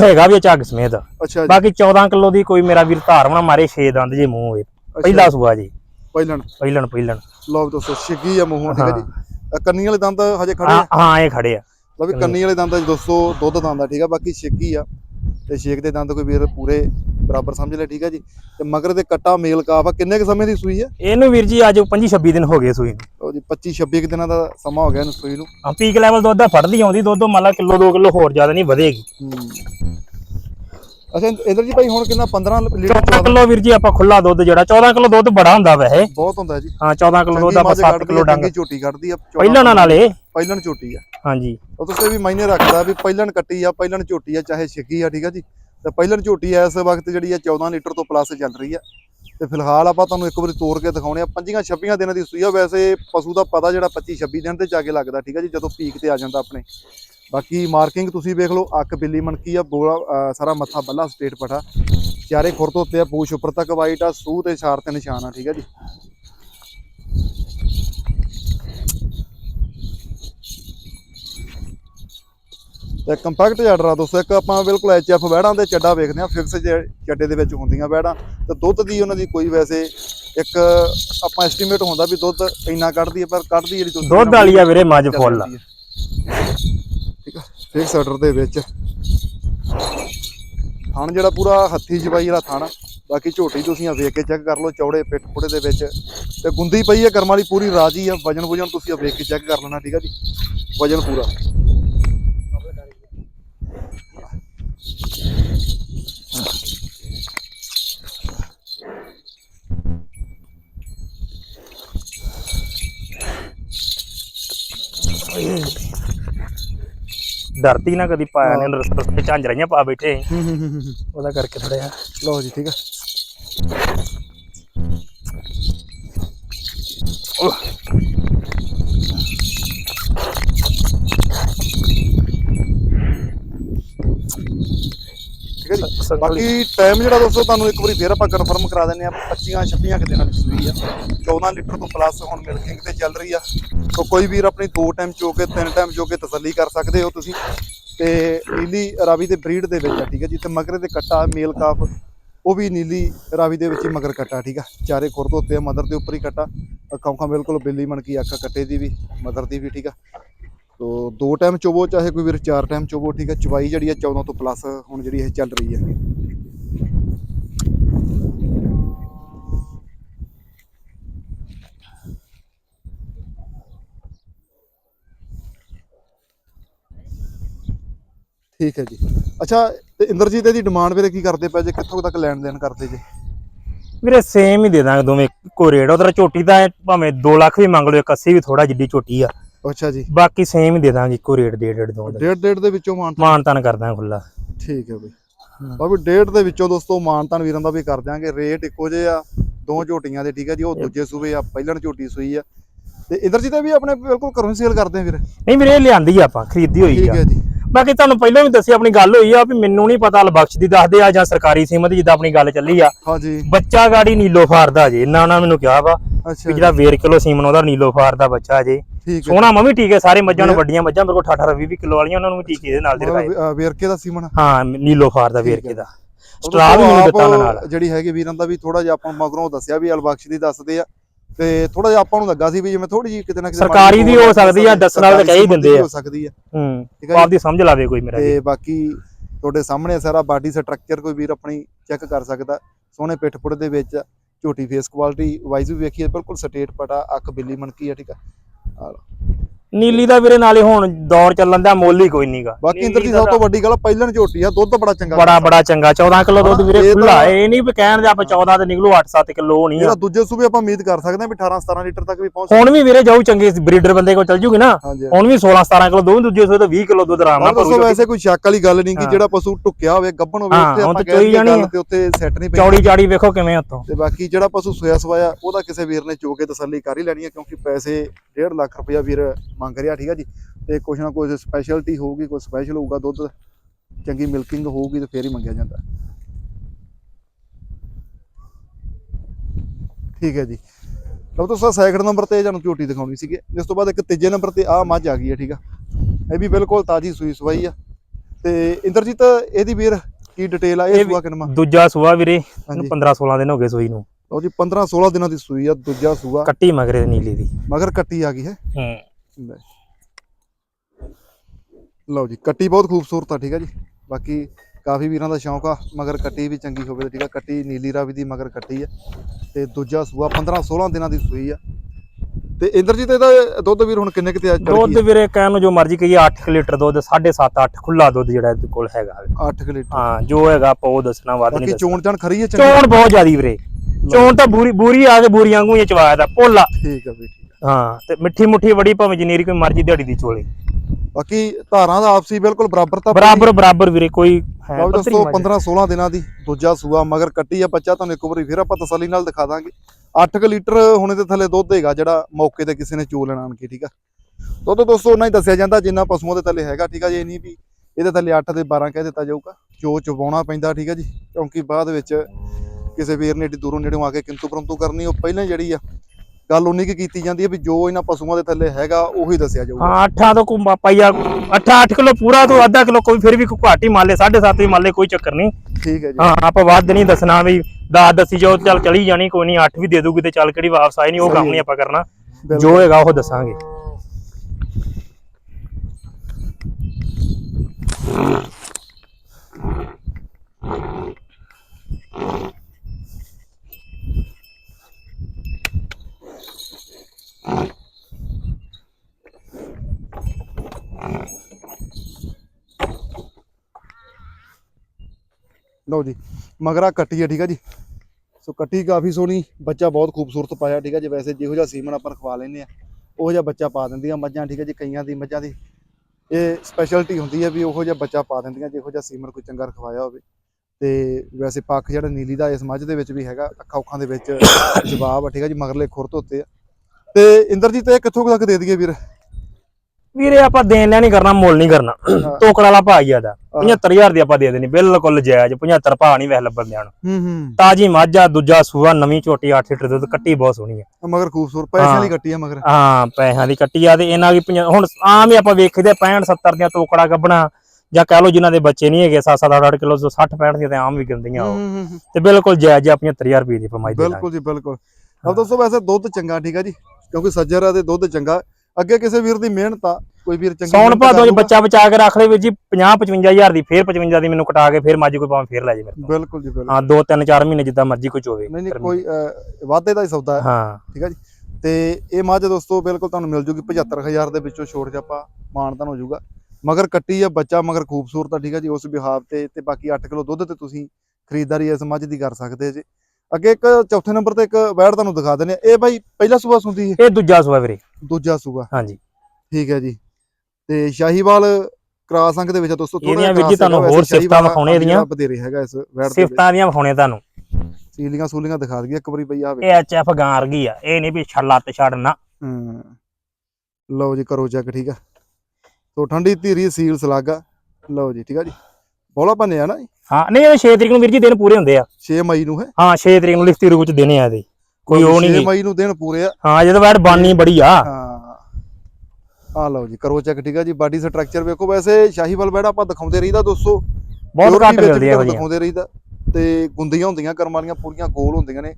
ਹੈਗਾ ਵੀ ਝੱਗ ਸਮੇਤ। ਅੱਛਾ ਜੀ। ਬਾਕੀ 14 ਕਿਲੋ ਦੀ ਕੋਈ ਮੇਰਾ ਵੀਰ ਧਾਰਮਣਾ ਮਾਰੇ 6 ਦੰਦ ਜੇ ਮੂੰਹ ਹੋਵੇ ਪਹਿਲਾ ਸੂਆ ਜੀ। ਪਹਿਲਣ। ਪਹਿਲਣ ਪਹਿਲਣ। ਲਓ ਦੋਸਤੋ ਛਿੱਗੀ ਆ ਮੂੰਹੋਂ ਠੀਕ ਹੈ ਜੀ। ਕੰਨੀ ਵਾਲੇ ਦੰਦ ਹਜੇ ਖੜੇ ਆ? ਹਾਂ ਹਾਂ ਇਹ ਖੜੇ ਆ। ਲਓ ਵੀ ਕੰਨੀ ਵਾਲੇ ਦੰਦ ਦੋਸਤੋ ਦੁੱਧ ਦੰਦ ਆ ਠੀਕ ਆ ਬਾਕੀ ਛਿੱਗੀ ਆ। ਤੇ ਛੇਕ ਦੇ ਦੰਦ ਕੋਈ ਵੀਰ ਪੂਰੇ ਬਰਾਬਰ ਸਮਝ ਲੈ ਠੀਕ ਆ ਜੀ। ਤੇ ਮਗਰ ਦੇ ਕੱਟਾ ਮੇਲ ਕਾਫ ਆ ਕਿੰਨੇ ਕ ਸਮੇਂ ਦੀ ਸੂਈ ਆ? ਇਹਨੂੰ ਵੀਰ ਜੀ ਅੱਜ 25 26 ਦਿਨ ਹੋ ਗਏ ਸੂਈ ਨੂੰ। ਲਓ ਜੀ 25 26 ਕੁ ਦਿਨਾਂ ਦਾ ਸਮਾਂ ਹੋ ਗਿਆ ਇਹਨੂੰ ਸੂਈ ਨੂੰ। ਆ ਪੀਕ ਲੈਵਲ ਦੁੱਧ ਦਾ ਫੜਦੀ ਆਉਂਦੀ ਦੁੱਧ ਮੰਨ ਲਾ ਕਿਲੋ 2 ਕਿਲੋ ਹੋਰ ਜ਼ਿਆਦਾ ਨਹੀਂ ਵਧੇਗੀ। ਅੱਛਾ ਇਧਰ ਜੀ ਭਾਈ ਹੁਣ ਕਿੰਨਾ 15 ਲੀਟਰ 14 ਕਿਲੋ ਵੀਰ ਜੀ ਆਪਾਂ ਖੁੱਲਾ ਦੁੱਧ ਜਿਹੜਾ 14 ਕਿਲੋ ਦੁੱਧ ਬੜਾ ਹੁੰਦਾ ਵੈਸੇ। ਬਹੁਤ ਹੁੰਦਾ ਜੀ। ਹਾਂ 14 ਕਿਲੋ ਦੁੱਧ ਆਪਾਂ ਮੱਝ 7 ਕੱਢਦੀ ਕਿਲੋ ਡੰਗ। ਝੋਟੀ ਕੱਢਦੀ ਆ ਪਹਿਲਣ ਨਾਲੇ ਪਹਿਲਣ ਝੋਟੀ ਆ। ਹਾਂਜੀ। ਉਹ ਤੁਸੀਂ ਵੀ ਮਾਇਨੇ ਰੱਖਦਾ ਵੀ ਪਹਿਲਣ ਕੱਟੀ ਆ ਪਹਿਲਣ ਝੋਟੀ ਆ ਚਾਹੇ ਛਿੱਗੀ ਆ ਠੀਕ ਆ ਜੀ। ਤੇ ਪਹਿਲਣ ਝੋਟੀ ਆ ਇਸ ਵਕਤ ਜਿਹੜੀ ਆ 14 ਲੀਟਰ ਤੋਂ ਪਲੱਸ ਚੱਲ ਰਹੀ ਆ। ਤੇ ਫਿਲਹਾਲ ਆਪਾਂ ਤੁਹਾਨੂੰ ਇੱਕ ਵਾਰੀ ਤੋੜ ਕੇ ਦਿਖਾਉਣੇ ਆ। ਪੰਜੀਆਂ 26 ਦਿਨਾਂ ਦੀ ਸੂਈ ਆ। ਵੈਸੇ ਪਸ਼ੂ ਦਾ ਪਤਾ ਜਿਹੜਾ 25 26 ਦਿਨ ਤੇ ਜਾ ਕੇ ਲੱਗਦਾ ਠੀਕ ਆ ਜੀ ਜਦੋਂ ਪੀਕ ਤੇ ਆ ਜਾਂਦਾ ਆਪਣੇ। ਬਾਕੀ ਮਾਰਕਿੰਗ ਤੁਸੀਂ ਵੇਖ ਲਓ ਅੱਖ ਬਿੱਲੀ ਮਣਕੀ ਆ ਬੋਲਾ ਅਹ ਸਾਰਾ ਮੱਥਾ ਬੱਲਾ ਸਟੇਟ ਪਠਾ। ਚਾਰੇ ਖੁਰ ਤੋਂ ਉੱਤੇ ਆ ਪੂਛ ਉੱਪਰ ਤੱਕ ਵਾਈਟ ਆ ਸੂਹ ਤੇ ਇਸ਼ਾਰ ਤੇ ਨਿਸ਼ਾਨ ਆ ਠੀਕ ਆ ਜੀ। ਤੇ ਕੰਪੈਕਟ ਆ ਦੋਸਤੋ ਇੱਕ ਆਪਾਂ ਬਿਲਕੁਲ ਐਚਐਫ ਬੈੜਾਂ ਦੇ ਚੱਡਾ ਵੇਖਦੇ ਆ ਫਿਕਸ ਚੱਡੇ ਦੇ ਵਿੱਚ ਹੁੰਦੀਆਂ ਬੈੜਾਂ ਤੇ ਦੁੱਧ ਦੀ ਉਹਨਾਂ ਦੀ ਕੋਈ ਵੈਸੇ ਇੱਕ ਆਪਾਂ ਐਸਟੀਮੇਟ ਹੁੰਦਾ ਵੀ ਦੁੱਧ ਇੰਨਾ ਕੱਢਦੀ ਹੈ ਪਰ ਕੱਢਦੀ ਜਿਹੜੀ ਦੁੱਧ ਵਾਲੀ ਆ ਵੀਰੇ ਮੱਝ ਫੁੱਲ। 6 ਸਟਰ ਦੇ ਵਿੱਚ। ਥਣ ਜਿਹੜਾ ਪੂਰਾ ਹੱਥੀ ਜਵਾਈ ਵਾਲਾ ਥਣ ਬਾਕੀ ਝੋਟੀ ਤੁਸੀਂ ਆ ਵੇਖ ਕੇ ਚੈੱਕ ਕਰ ਲਓ ਚੌੜੇ ਪਿੱਠ ਫੋੜੇ ਦੇ ਵਿੱਚ। ਤੇ ਗੁੰਦੀ ਪਈ ਹੈ ਕਰਮਾਂ ਵਾਲੀ ਪੂਰੀ ਰਾਜੀ ਆ। ਵਜਨ ਵਜਨ ਤੁਸੀਂ ਆ ਵੇਖ ਕੇ ਚੈੱਕ ਕਰ ਲੈਣਾ ਠੀਕ ਆ ਜੀ? ਵਜਨ ਪੂਰਾ। Oh, yeah. ਡਰਦੀ ਨਾ ਕਦੀ ਪਾਇਆ ਨੇ ਰਸਤੇ ਝਾਂਜਰਾਈਆਂ ਪਾ ਬੈਠੇ ਹੂੰ ਹੂੰ ਹੂੰ ਹੂੰ ਉਹਦਾ ਕਰਕੇ ਥੋੜਾ ਜਿਹਾ ਲਓ ਜੀ ਠੀਕ ਆ ਠੀਕ ਹੈ ਜੀ ਸੰਗਲ- ਬਾਕੀ ਟਾਈਮ ਜਿਹੜਾ ਦੋਸਤੋ ਤੁਹਾਨੂੰ ਇੱਕ ਵਾਰੀ ਫੇਰ ਆਪਾਂ ਕਨਫਰਮ ਕਰਾ ਦਿੰਨੇ ਆ 25 26 ਕਿ ਦਿਨਾਂ ਦੀ ਸੂਈ ਆ। 14 ਲੀਟਰ ਤੋਂ ਪਲੱਸ ਹੁਣ ਮਿਲਕਿੰਗ ਤੇ ਚੱਲ ਰਹੀ ਆ। ਸੋ ਕੋਈ ਵੀਰ ਆਪਣੀ ਦੋ ਟਾਈਮ ਚੋ ਕੇ ਤਿੰਨ ਟਾਈਮ ਚੋ ਕੇ ਤਸੱਲੀ ਕਰ ਸਕਦੇ ਹੋ ਤੁਸੀਂ। ਤੇ ਨੀਲੀ ਰਾਵੀ ਦੇ ਬਰੀਡ ਦੇ ਵਿੱਚ ਆ ਠੀਕ ਹੈ ਜਿੱਥੇ ਮਗਰੇ ਦੇ ਕੱਟਾ ਮੇਲ ਕਾਫ ਉਹ ਵੀ ਨੀਲੀ ਰਾਵੀ ਦੇ ਵਿੱਚ ਹੀ ਮਗਰ ਕੱਟਾ ਠੀਕ ਆ। ਚਾਰੇ ਖੁਰ ਤੋਂ ਉੱਤੇ ਆ, ਮਦਰ ਦੇ ਉੱਪਰ ਹੀ ਕੱਟਾ। ਅੱਖਾਂ ਅੱਖਾਂ ਬਿਲਕੁਲ ਬਿੱਲੀ ਮਣ ਕੀ ਅੱਖ ਕੱਟੇ ਦੀ ਵੀ ਮਦਰ ਦੀ ਵੀ ਠੀਕ ਆ। ਤੋ ਦੋ ਟਾਈਮ ਚੋਵੋ ਚਾਹੇ ਕੋਈ ਵੀਰ ਚਾਰ ਟਾਈਮ ਚੋਵੋ ਠੀਕ ਹੈ, ਚਵਾਈ ਜਿਹੜੀ ਆ 14 ਤੋਂ ਪਲੱਸ ਹੁਣ ਜਿਹੜੀ ਇਹ ਚੱਲ ਰਹੀ ਹੈ। ਠੀਕ ਹੈ ਜੀ। ਅੱਛਾ, ਤੇ ਇੰਦਰਜੀਤ ਇਹਦੀ ਡਿਮਾਂਡ ਵੀਰੇ ਕੀ ਕਰਦੇ ਪਏ ਜੇ? ਕਿੱਥੋਂ ਤੱਕ ਲੈਣ ਦੇਣ ਕਰਦੇ ਜੇ? ਵੀਰੇ ਸੇਮ ਹੀ ਦੇ ਦਾਂਗੇ ਦੋਵੇਂ। ਇੱਕੋ ਰੇਟ ਉਧਰ ਝੋਟੀ ਦਾ ਭਾਵੇਂ 2 ਲੱਖ ਵੀ ਮੰਗ ਲਓ, ਇੱਕ 80 ਵੀ ਥੋੜਾ ਜਿੱਡੀ ਝੋਟੀ ਆ। ਅੱਛਾ ਜੀ। ਬਾਕੀ ਸੇਮ ਹੀ ਦੇ ਦਾਂਗੇ ਇੱਕੋ ਰੇਟ ਦੇ ਡੇਢ ਦੋ ਡੇਢ। ਡੇਢ ਦੇ ਵਿੱਚੋਂ ਮਾਨ ਮਾਨ ਤਾਨ ਕਰ ਦਾਂਗੇ ਖੁੱਲਾ ਠੀਕ ਹੈ ਬਈ। ਆ ਵੀ ਡੇਢ ਦੇ ਵਿੱਚੋਂ ਦੋਸਤੋ ਮਾਨਤਾਨ ਵੀਰਾਂ ਦਾ ਵੀ ਕਰ ਦਿਆਂਗੇ। ਰੇਟ ਇੱਕੋ ਜਿਹੇ ਆ ਦੋ ਝੋਟੀਆਂ ਦੇ ਠੀਕ ਹੈ ਜੀ ਉਹ ਦੂਜੇ ਸੂਬੇ ਆ ਪਹਿਲਣ ਝੋਟੀ ਸੂਈ ਆ। ਤੇ ਇੰਦਰਜੀਤ ਇਹ ਵੀ ਆਪਣੇ ਬਿਲਕੁਲ ਘਰੋਂ ਸੇਲ ਕਰਦੇ ਆ ਵੀਰ? ਨਹੀਂ ਵੀਰੇ ਲਿਆਂਦੀ ਆਪਾਂ ਖਰੀਦੀ ਹੋਈ ਠੀਕ ਆ ਹੈ ਜੀ। ਬਾਕੀ ਤੁਹਾਨੂੰ ਪਹਿਲਾਂ ਵੀ ਦੱਸਿਆ ਆਪਣੀ ਗੱਲ ਹੋਈ ਆ ਵੀ ਮੈਨੂੰ ਨਹੀਂ ਪਤਾ ਲਬਖਸ਼ ਦੀ ਦੱਸਦੇ ਆ ਜਾਂ ਸਰਕਾਰੀ ਸੀਮਤ ਜਿੱਦਾਂ ਆਪਣੀ ਗੱਲ ਚੱਲੀ ਆ। ਹਾਂਜੀ ਬੱਚਾ ਗਾੜੀ ਨੀਲੋ ਫਾਰ ਦਾ ਜੇ ਇਹਨਾਂ ਉਹਨਾਂ ਮੈਨੂੰ ਕਿਹਾ ਵਾ ਅੱਛਾ ਵੀ ਜੀ, ਜਿਹੜਾ ਵੇਰ ਕਿਲੋ ਸੀਮਨ ਉਹਦਾ ਨੀਲੋ ਫਾਰ ਦਾ ਬੱਚਾ ਜੇ। ਠੀਕ ਹੈ। ਸੋਹਣਾ ਮੈਂ ਵੀ ਹੈ ਸਾਰੇ ਮੱਝਾਂ ਨੂੰ ਵੱਡੀਆਂ ਮੱਝਾਂ ਮੇਰੇ ਕੋਲ 18 20 20 ਕਿਲੋ ਵਾਲੀਆਂ ਉਹਨਾਂ ਨੂੰ ਵੀ ਟੀਕੇ ਦੇ ਨਾਲ ਦੇ ਰਖਾਏ ਵੇਰਕੇ ਦਾ ਸੀਮਨ ਹਾਂ ਨੀਲੋ ਫਾਰ ਦਾ ਵੇਰ ਠੀਕ ਹੈ। ਕੇ ਦਾ। ਸਟਰਾ ਵੀ ਮੈਨੂੰ ਆਪ ਦਿੱਤਾ ਉਹਨਾਂ ਨਾਲ। ਜਿਹੜੀ ਹੈਗੀ ਵੀਰਾਂ ਦਾ ਵੀ ਥੋੜਾ ਜਿਹਾ ਆਪਾਂ ਮਗਰੋਂ ਦੱਸਿਆ ਵੀ ਅਲਬਖਸ਼ ਦੀ ਦੱਸਦੇ ਆ। ਤੇ ਥੋੜਾ ਜਿਹਾ ਆਪਾਂ ਨੂੰ ਲੱਗਾ ਸੀ ਵੀ ਜਿਵੇਂ ਥੋੜੀ ਜਿਹੀ ਕਿਤੇ ਨਾ ਕਿਤੇ ਸਰਕਾਰੀ ਦੀ ਹੋ ਸਕਦੀ ਆ, ਦੱਸਣ ਵਾਲੇ ਤਾਂ ਕਹਿ ਦਿੰਦੇ ਆ। ਹੋ ਸਕਦੀ ਆ। ਹੂੰ ਠੀਕ ਜੀ। ਆਪਦੀ ਸਮਝ ਲਾਵੇ ਕੋਈ ਮੇਰਾ ਤੇ ਬਾਕੀ ਤੁਹਾਡੇ ਸਾਹਮਣੇ ਸਾਰਾ ਬਾਡੀ ਸਟਰਕਚਰ ਕੋਈ ਵੀਰ ਆਪਣੀ ਚੈੱਕ ਕਰ ਸਕਦਾ। ਸੋਹਣੇ ਪਿੱਠ ਪੁੱਟ ਦੇ ਵਿੱਚ ਝੋਟੀ ਫੇਸ ਕੁਆਲਿਟੀ ਵਾਈਜ਼ ਵੀ ਵੇਖੀਏ ਬਿਲਕੁਲ ਸਟੇਟ ਪਟਾ ਅੱਖ ਬਿੱਲੀ ਮਣਕੀ ਆ ਠੀਕ ਆ। ਆਹ ਲਓ। ਨੀਲੀ ਦਾ ਵੀਰੇ ਨਾਲੇ ਹੁਣ ਦੌਰ ਚੱਲਣ ਦਾ ਮੁੱਲ ਹੀ ਕੋਈ ਨਹੀਂਗਾ ਬਾਕੀ ਇੰਦਰ ਦੀ ਸਭ ਤੋਂ ਵੱਡੀ ਗੱਲ ਪਹਿਲਣ ਝੋਟੀ ਆ ਦੁੱਧ ਬੜਾ ਚੰਗਾ। ਬੜਾ ਬੜਾ ਚੰਗਾ 14 ਕਿਲੋ ਦੁੱਧ ਵੀਰੇ ਖੁੱਲਾ ਇਹ ਨਹੀਂ ਵੀ ਕਹਿਣ ਦੇ ਆਪਾਂ 14 ਤੇ ਨਿਕਲੂ 8-7 ਕਿਲੋ ਹੋਣੀ ਆ। ਜਿਹੜਾ ਦੂਜੇ ਸੂਬੇ ਆਪਾਂ ਉਮੀਦ ਕਰ ਸਕਦੇ ਹਾਂ ਵੀ 18 17 ਲੀਟਰ ਤੱਕ ਵੀ ਪਹੁੰਚ ਹੁਣ ਵੀ ਵੀਰੇ ਜਾਊ ਚੰਗੇ ਬਰੀਡਰ ਬੰਦੇ ਕੋਲ ਚੱਲ ਜੂਗੀ ਨਾ ਹਾਂਜੀ ਹੁਣ ਵੀ 16-17 ਕਿਲੋ ਦੋ ਦੂਜੇ ਸੋਏ ਤਾਂ 20 ਕਿਲੋ ਦੁੱਧ ਆਰਾਮ ਨਾਲ ਪਰ ਦੋਸਤੋ ਭਰੂ ਵੈਸੇ ਕੋਈ ਸ਼ੱਕ ਵਾਲੀ ਗੱਲ ਨਹੀਂ ਕਿ। ਜਿਹੜਾ ਪਸ਼ੂ ਟੁੱਕਿਆ ਹੋਵੇ ਗੱਭਣ ਹੋਵੇ ਉੱਥੇ ਹੁਣ ਆਪਾਂ ਤਾਂ ਕਹਿ ਗੱਲ ਆ। ਤੇ ਉੱਥੇ ਸੈੱਟ ਨਹੀਂ ਪੈਂਦੀ। ਚੌੜੀ ਚਾੜੀ ਵੇਖੋ ਕਿਵੇਂ ਉੱਤੋਂ ਤੇ ਬਾਕੀ ਜਿਹੜਾ ਪਸ਼ੂ ਸੋਇਆ ਸਵਾਇਆ ਉਹਦਾ ਕਿਸੇ ਵੀਰ ਨੇ ਚੋ ਕੇ ਤਸੱਲੀ ਕਰ ਹੀ ਲੈਣੀ ਹੈ ਕਿਉਂਕਿ ਪੈਸੇ 1.5 ਲੱਖ ਰੁਪਇਆ ਵੀਰ ਮੰਗ ਰਿਹਾ ਠੀਕ ਹੈ ਜੀ? ਤੇ ਕੁਛ ਨਾ ਕੁਛ ਸਪੈਸ਼ਲਟੀ ਹੋਊਗੀ ਕੋਈ ਸਪੈਸ਼ਲ ਹੋਊਗਾ ਦੁੱਧ ਚੰਗੀ ਮਿਲਕਿੰਗ ਹੋਊਗੀ ਤੇ ਫੇਰ ਹੀ ਮੰਗਿਆ ਜਾਂਦਾ। ਠੀਕ ਹੈ ਜੀ। ਲਓ ਦੋਸਤੋ ਸੈਕਿੰਡ ਨੰਬਰ ਤੇ ਤੁਹਾਨੂੰ ਝੋਟੀ ਦਿਖਾਉਣੀ ਸੀਗੀ। ਇਸ ਤੋਂ ਬਾਅਦ ਇੱਕ ਤੀਜੇ ਨੰਬਰ ਤੇ ਆ ਮੱਝ ਆ ਗਈ ਹੈ ਠੀਕ ਆ। ਇਹ ਵੀ ਬਿਲਕੁਲ ਤਾਜੀ ਸੂਈ ਸਵਾਈ ਆ। ਤੇ ਇੰਦਰਜੀਤ ਇਹਦੀ ਵੀਰ ਕੀ ਡਿਟੇਲ ਆ ਇਹ ਸੂਆ ਕਿਨਮਾ ਦੂਜਾ ਸੂਆ ਵੀਰੇ ਇਹਨੂੰ ਹਾਂਜੀ 15-16 ਦਿਨ ਹੋ ਗਏ ਸੂਈ ਨੂੰ। ਲਓ ਜੀ 15 16 ਦਿਨਾਂ ਦੀ ਸੂਈ ਆ ਦੂਜਾ ਸੂਆ। ਕੱਟੀ ਮਗਰੇ ਨੀਲੀ ਦੀ। ਮਗਰ ਕੱਟੀ ਆ ਗਈ ਹੈ। ਹੂੰ। ਲੈ। ਲਓ ਜੀ ਕੱਟੀ ਬਹੁਤ ਖੂਬਸੂਰਤ ਆ ਠੀਕ ਆ ਜੀ। ਬਾਕੀ ਕਾਫੀ ਵੀਰਾਂ ਦਾ ਸ਼ੌਂਕ ਆ ਮਗਰ ਕੱਟੀ ਵੀ ਚੰਗੀ ਹੋਵੇ ਠੀਕ ਆ ਕੱਟੀ ਨੀਲੀ ਰਾਵੀ ਦੀ ਮਗਰ ਕੱਟੀ ਆ। ਤੇ ਦੂਜਾ ਸੂਆ 15 16 ਦਿਨਾਂ ਦੀ ਸੂਈ ਆ। ਤੇ ਇੰਦਰਜੀਤ ਇਹਦਾ ਦੁੱਧ ਵੀਰ ਹੁਣ ਕਿੰਨੇ ਕਿਤੇ ਆ ਚੜ ਦੁੱਧ ਵੀਰੇ ਕਹਿਣ ਨੂੰ ਜੋ ਮਰਜ਼ੀ ਕਹੀਏ 8 ਲਿਟਰ ਦੁੱਧ 7.5 8 ਖੁੱਲਾ ਦੁੱਧ ਜਿਹੜਾ ਇਹਦੇ ਕੋਲ ਹੈਗਾ 8 ਲੀਟਰ। ਹਾਂ ਜੋ ਹੈਗਾ ਆਪਾਂ ਉਹ ਦੱਸਣਾ ਵੱਧ ਨਹੀਂ ਬਾਕੀ ਚੋਣ ਚਾਣ ਖਰੀ ਹੈ ਚੋਣ ਬਹੁਤ ਜ਼ਿਆਦੀ ਵੀਰੇ। ਚੋਣ ਤਾਂ ਬੂਰੀ ਬੂਰੀ ਆ ਕੇ ਬੂਰੀ ਵਾਂਗੂ ਹੀ ਚਵਾਇਆ ਦਾ ਭੋਲਾ। ਠੀਕ ਆ ਵੀ ਹਾਂ ਤੇ ਮਿੱਠੀ ਮੁੱਠੀ ਬੜੀ ਭਾਵੇਂ ਜਿੰਨੀ ਕੋਈ ਮਰਜ਼ੀ ਦਿਹਾੜੀ ਦੀ ਚੋਲੇ। ਬਾਕੀ ਧਾਰਾਂ ਦਾ ਆਪਸੀ ਬਿਲਕੁਲ ਬਰਾਬਰ ਤਾਂ ਬਰਾਬਰ ਬਰਾਬਰ ਵੀਰੇ ਕੋਈ ਹੈ ਦੋਸਤੋ ਮੱਝ। 15 16 ਦਿਨਾਂ ਦੀ ਦੂਜਾ ਸੂਆ ਮਗਰ ਕੱਟੀ ਆ ਬੱਚਾ ਤੁਹਾਨੂੰ ਇੱਕ ਵਾਰੀ ਫਿਰ ਆਪਾਂ ਤਸੱਲੀ ਨਾਲ ਦਿਖਾ ਦਾਂਗੇ। 8 ਲੀਟਰ ਹੁਣੇ ਦੇ ਥੱਲੇ ਦੁੱਧ ਹੈਗਾ ਜਿਹੜਾ ਮੌਕੇ ਤੇ ਕਿਸੇ ਨੇ ਚੋ ਲੈਣਾ ਆਣ ਕੇ ਠੀਕ ਆ? ਦੁੱਧ ਦੋਸਤੋ ਉਹਨਾਂ ਹੀ ਦੱਸਿਆ ਜਾਂਦਾ ਜਿੰਨਾ ਪਸ਼ੂਆਂ ਦੇ ਥੱਲੇ ਹੈਗਾ ਠੀਕ ਆ ਜੀ ਇਹ ਨਹੀਂ ਵੀ ਇਹਦੇ ਥੱਲੇ 8 ਤੇ 12 ਕਹਿ ਦਿੱਤਾ ਜਾਊਗਾ। ਚੋ ਚਵਾਉਣਾ ਪੈਂਦਾ ਠੀਕ ਆ ਜੀ ਕਿਉਂਕਿ ਬਾਅਦ ਵਿੱਚ ਕਿਸੇ ਵੀਰ ਨੇ ਏਡੀ ਦੂਰੋਂ ਨੇੜੋਂ ਆ ਕੇ ਕਿੰਤੂ ਪਰੰਤੂ ਕਰਨੀ ਉਹ ਪਹਿਲਾਂ ਜਿਹੜੀ ਆ ਗੱਲ ਉਨੀ ਕੀ ਕੀਤੀ ਜਾਂਦੀ ਹੈ ਵੀ ਜੋ ਇਹਨਾਂ ਪਸ਼ੂਆਂ ਦੇ ਥੱਲੇ ਹੈਗਾ ਉਹੀ ਦੱਸਿਆ ਜਾਊਗਾ। ਹਾਂ ਅੱਠਾਂ ਤੋਂ ਕੋ ਪਾਈਆ 8 8 ਕਿਲੋ ਪੂਰਾ ਤੋਂ ਅੱਧਾ ਕਿਲੋ ਕੋਈ ਫਿਰ ਵੀ ਕੋਈ ਘੱਟ ਹੀ ਮੰਨ ਲੈ 7.5 ਹੀ ਮੰਨ ਲੈ ਕੋਈ ਚੱਕਰ ਨਹੀਂ। ਠੀਕ ਹੈ ਜੀ। ਹਾਂ ਆਪਾਂ ਵੱਧ ਨਹੀਂ ਦੱਸਣਾ ਵੀ 10 ਦੱਸੀ ਜਾਓ ਚੱਲ ਚਲੀ ਜਾਣੀ ਕੋਈ ਨਹੀਂ 8 ਵੀ ਦੇ ਦੂਗੀ ਤੇ ਚੱਲ ਕਿਹੜੀ ਵਾਪਸ ਆਈ ਨਹੀਂ ਉਹ ਕੰਮ। ਨਹੀਂ ਆਪਾਂ ਕਰਨਾ। ਜੋ ਹੈਗਾ ਉਹ ਦੱਸਾਂਗੇ। ਲਓ ਜੀ, ਮਗਰਾ ਕੱਟੀ ਹੈ ਠੀਕ ਹੈ ਜੀ? ਸੋ ਕੱਟੀ ਕਾਫੀ ਸੋਹਣੀ, ਬੱਚਾ ਬਹੁਤ ਖੂਬਸੂਰਤ ਪਾਇਆ, ਠੀਕ ਹੈ ਜੀ? ਵੈਸੇ ਜਿਹੋ ਜਿਹਾ ਸੀਮਨ ਆਪਾਂ ਖਵਾ ਲੈਂਦੇ ਆ, ਉਹ ਜਿਹਾ ਬੱਚਾ ਪਾ ਦਿੰਦੀਆਂ ਮੱਝਾਂ, ਠੀਕ ਹੈ ਜੀ? ਕਈਆਂ ਦੀ ਮੱਝਾਂ ਦੀ। ਇਹ ਸਪੈਸ਼ਲਟੀ ਹੁੰਦੀ ਹੈ ਵੀ ਉਹੋ ਜਿਹਾ ਬੱਚਾ ਪਾ ਦਿੰਦੀਆਂ, ਜਿਹੋ ਜਿਹਾ ਸੀਮਨ ਕੋਈ ਚੰਗਾ ਰਖਵਾਇਆ ਹੋਵੇ। ਤੇ ਵੈਸੇ ਪੱਖ ਜਿਹੜਾ ਨੀਲੀ ਦਾ ਇਸ ਮੱਝ ਦੇ ਵਿੱਚ ਵੀ ਹੈਗਾ ਅੱਖਾਂ ਅੱਖਾਂ ਦੇ ਵਿੱਚ ਜਵਾਬ ਆ, ਠੀਕ ਹੈ ਜੀ? ਮਗਰਲੇ ਖੁਰ ਧੋਤੇ ਆ। ਤੇ ਇੰਦਰਜੀਤ ਇਹ ਕਿੱਥੋਂ ਤੱਕ ਦੇ ਦਈਏ ਵੀਰ? ਵੀਰੇ ਆਪਾਂ ਦੇਣ ਲੈਣੀ ਕਰਨਾ ਮੁੱਲ ਨਹੀਂ ਕਰਨਾ। ਟੋਕੜ ਵਾਲਾ ਹੀ ਆਦਾ 75000 ਦੀ ਆਪਾਂ ਦੇ ਦੇਣੀ ਬਿਲਕੁਲ ਜਾਇਜ਼ 75 ਭਾਅ ਨਹੀਂ ਵੈਸੇ ਲੱਭਣ ਦੇਣ। ਹੂੰ ਹੂੰ। ਤਾਜੀ ਮੱਝ ਦੂਜਾ ਸੂਆ ਨਵੀਂ ਝੋਟੀ 8 ਲੀਟਰ ਦੁੱਧ ਕੱਟੀ ਬਹੁਤ ਸੋਹਣੀ ਆ। ਮਗਰ ਖੂਬਸੂਰਤ ਪੈਸਿਆਂ। ਦੀ ਕੱਟੀ ਆ ਮਗਰ। ਹਾਂ ਪੈਸਿਆਂ ਦੀ ਕੱਟੀ ਆ ਤੇ ਇਹਨਾਂ ਦੀ ਹੁਣ ਆਮ ਹੀ ਆਪਾਂ ਵੇਖਦੇ 65 70 ਦੀਆਂ ਤੋਕੜਾ ਕੱਢਣਾ ਜਾਂ ਕਹਿ ਲਓ ਜਿਨ੍ਹਾਂ ਦੇ ਬੱਚੇ ਨਹੀਂ ਹੈਗੇ 7 7 8 8 ਕਿਲੋ 60 65 ਦੀਆਂ ਤੇ ਆਮ ਵੀ ਗੰਦੀਆਂ ਉਹ। ਤੇ ਬਿਲਕੁਲ ਜਾਇਜ਼ ਆ 75000 ਰੁਪਏ ਦੀ ਪਮਾਈ ਦੇ ਬਿਲਕੁਲ ਜੀ ਬਿਲਕੁਲ। ਅਬ ਦੋਸਤੋ ਵੈਸੇ ਦੁੱਧ ਚੰਗਾ ਠੀਕ ਆ ਜੀ? ਕਿਉਂਕਿ ਸੱਜਰ ਤੇ ਦੁੱਧ ਚੰਗਾ। ਅੱਗੇ ਕਿਸੇ ਵੀਰ ਦੀ ਮਿਹਨਤ ਆ ਕੋਈ ਵੀਰ ਚੰਗੀ ਸੌਣ ਭਾਦੋਂ ਕਰੂਗਾ। ਬੱਚਾ ਬਚਾ ਕੇ ਰੱਖ ਲਈ ਵੀਰ ਜੀ 50 55000 ਦੀ ਫੇਰ 55 ਦੀ ਮੈਨੂੰ ਕਟਾ ਕੇ ਫੇਰ ਮੱਝ ਕੋਈ ਭਾਵੇਂ ਫੇਰ ਲੈ ਜੇ ਮੇਰੇ ਤੋਂ। ਬਿਲਕੁਲ ਜੀ ਬਿਲਕੁਲ। ਹਾਂ 2 3 4 ਮਹੀਨੇ ਜਿੱਦਾਂ ਮਰਜ਼ੀ ਕੋਈ ਚੋਵੇ ਨਹੀਂ ਨਹੀਂ ਕੋਈ ਵਾਧੇ ਦਾ ਹੀ ਸੌਦਾ ਹੈ। ਹਾਂ। ਠੀਕ ਆ ਜੀ। ਤੇ ਇਹ ਮੱਝ ਦੋਸਤੋ ਬਿਲਕੁਲ ਤੁਹਾਨੂੰ ਮਿਲ ਜੂਗੀ 75000 ਦੇ ਵਿੱਚੋਂ ਛੋੜ ਕੇ ਆਪਾਂ ਮਾਨਤਾਨ ਹੋ ਜਾਊਗਾ ਮਗਰ ਕੱਟੀ ਆ ਬੱਚਾ ਮਗਰ ਖੂਬਸੂਰਤ ਆ ਠੀਕ ਆ ਜੀ ਉਸ ਵਿਹਾਰ ਤੇ ਤੇ ਬਾਕੀ 8 ਕਿਲੋ ਦੁੱਧ ਤੇ ਤੁਸੀਂ ਖਰੀਦਦਾਰੀ ਇਸ ਮੱਝ ਦੀ ਕਰ ਸਕਦੇ ਜੀ। ਅੱਗੇ ਇੱਕ ਚੌਥੇ ਨੰਬਰ ਤੇ ਇੱਕ ਵੈੜ ਤੁਹਾਨੂੰ ਦਿਖਾ ਦਿੰਦੇ ਆ ਇਹ ਬਾਈ ਪਹਿਲਾ ਸੂਆ ਸੁੰਦੀ ਹੈ ਇਹ ਦੂਜਾ ਸੂਆ ਵੀਰੇ। ਦੂਜਾ ਸੂਆ ਹਾਂਜੀ। ਠੀਕ ਹੈ ਜੀ। ਤੇ ਸ਼ਾਹੀਵਾਲ ਕਰਾਸ ਅੰਕ ਦੇ ਵਿੱਚ ਦੋਸਤੋ ਥੋੜਾ ਇਹਦੀਆਂ ਜੀ ਤੁਹਾਨੂੰ ਹੋਰ ਸਿਫਤਾਂ ਵਿਖਾਉਣੇ ਇਹਦੀਆਂ। ਬਧੇਰੇ ਹੈਗਾ ਇਸ ਵੈੜ ਦੇ ਵਿੱਚ। ਸਿਫਤਾਂ ਦੀਆਂ ਵਿਖਾਉਣੇ ਤੁਹਾਨੂੰ। ਸੀਲੀਆਂ ਸੂਲੀਆਂ ਦਿਖਾ ਦਈਏ ਇੱਕ ਵਾਰੀ ਬਈ ਆ ਇਹ ਐਚਐਫ ਗਾਂ ਵਰਗੀ ਆ। ਇਹ ਨਹੀਂ ਵੀ ਛੜ ਲੱਤ ਛੜਨਾ ਹੂੰ। ਲਓ ਜੀ ਕਰੋ ਚੈੱਕ ਠੀਕ ਆ। ਤੋ ਠੰਡੀ ਧੀਰੀ ਸੀਲ ਸਲਾਗਾ। ਲਓ ਜੀ ਠੀਕ ਆ ਜੀ। ਬੋਲਾ ਬਣਿਆ ਨਾ ਹਾਂ ਨਹੀਂ ਇਹ 6 ਤਰੀਕ ਨੂੰ ਵੀਰ ਜੀ ਦਿਨ ਪੂਰੇ ਹੁੰਦੇ ਆ। 6 ਮਈ ਨੂੰ ਹੈ? ਹਾਂ 6 ਤਰੀਕ ਨੂੰ ਲਿਖਤੀ ਰੂਪ ਚ ਦੇਣੇ ਆ ਇਹਦੇ। ਕੋਈ ਉਹ 6 ਨਹੀਂ ਮਈ ਨੂੰ ਦਿਨ ਪੂਰੇ ਆ। ਹਾਂ ਜਦੋਂ ਬਾਅਦ ਬਾਨੀ ਬੜੀ ਆ। ਹਾਂ। ਆ ਲਓ ਜੀ ਕਰੋ ਚੈੱਕ ਠੀਕ ਆ ਜੀ? ਬਾਡੀ ਸਟਰਕਚਰ ਵੇਖੋ ਵੈਸੇ ਸ਼ਾਹੀਵਾਲ ਬੈੜਾ ਆਪਾਂ ਦਿਖਾਉਂਦੇ ਰਹੀਦਾ ਦੋਸਤੋ। ਬਹੁਤ ਘੱਟ ਮਿਲਦੀ ਆ ਦਿਖਾਉਂਦੇ ਰਹੀਦਾ। ਤੇ ਗੁੰਦੀਆਂ ਹੁੰਦੀਆਂ ਕਰਮ ਵਾਲੀਆਂ ਪੂਰੀਆਂ ਗੋਲ ਹੁੰਦੀਆਂ ਨੇ।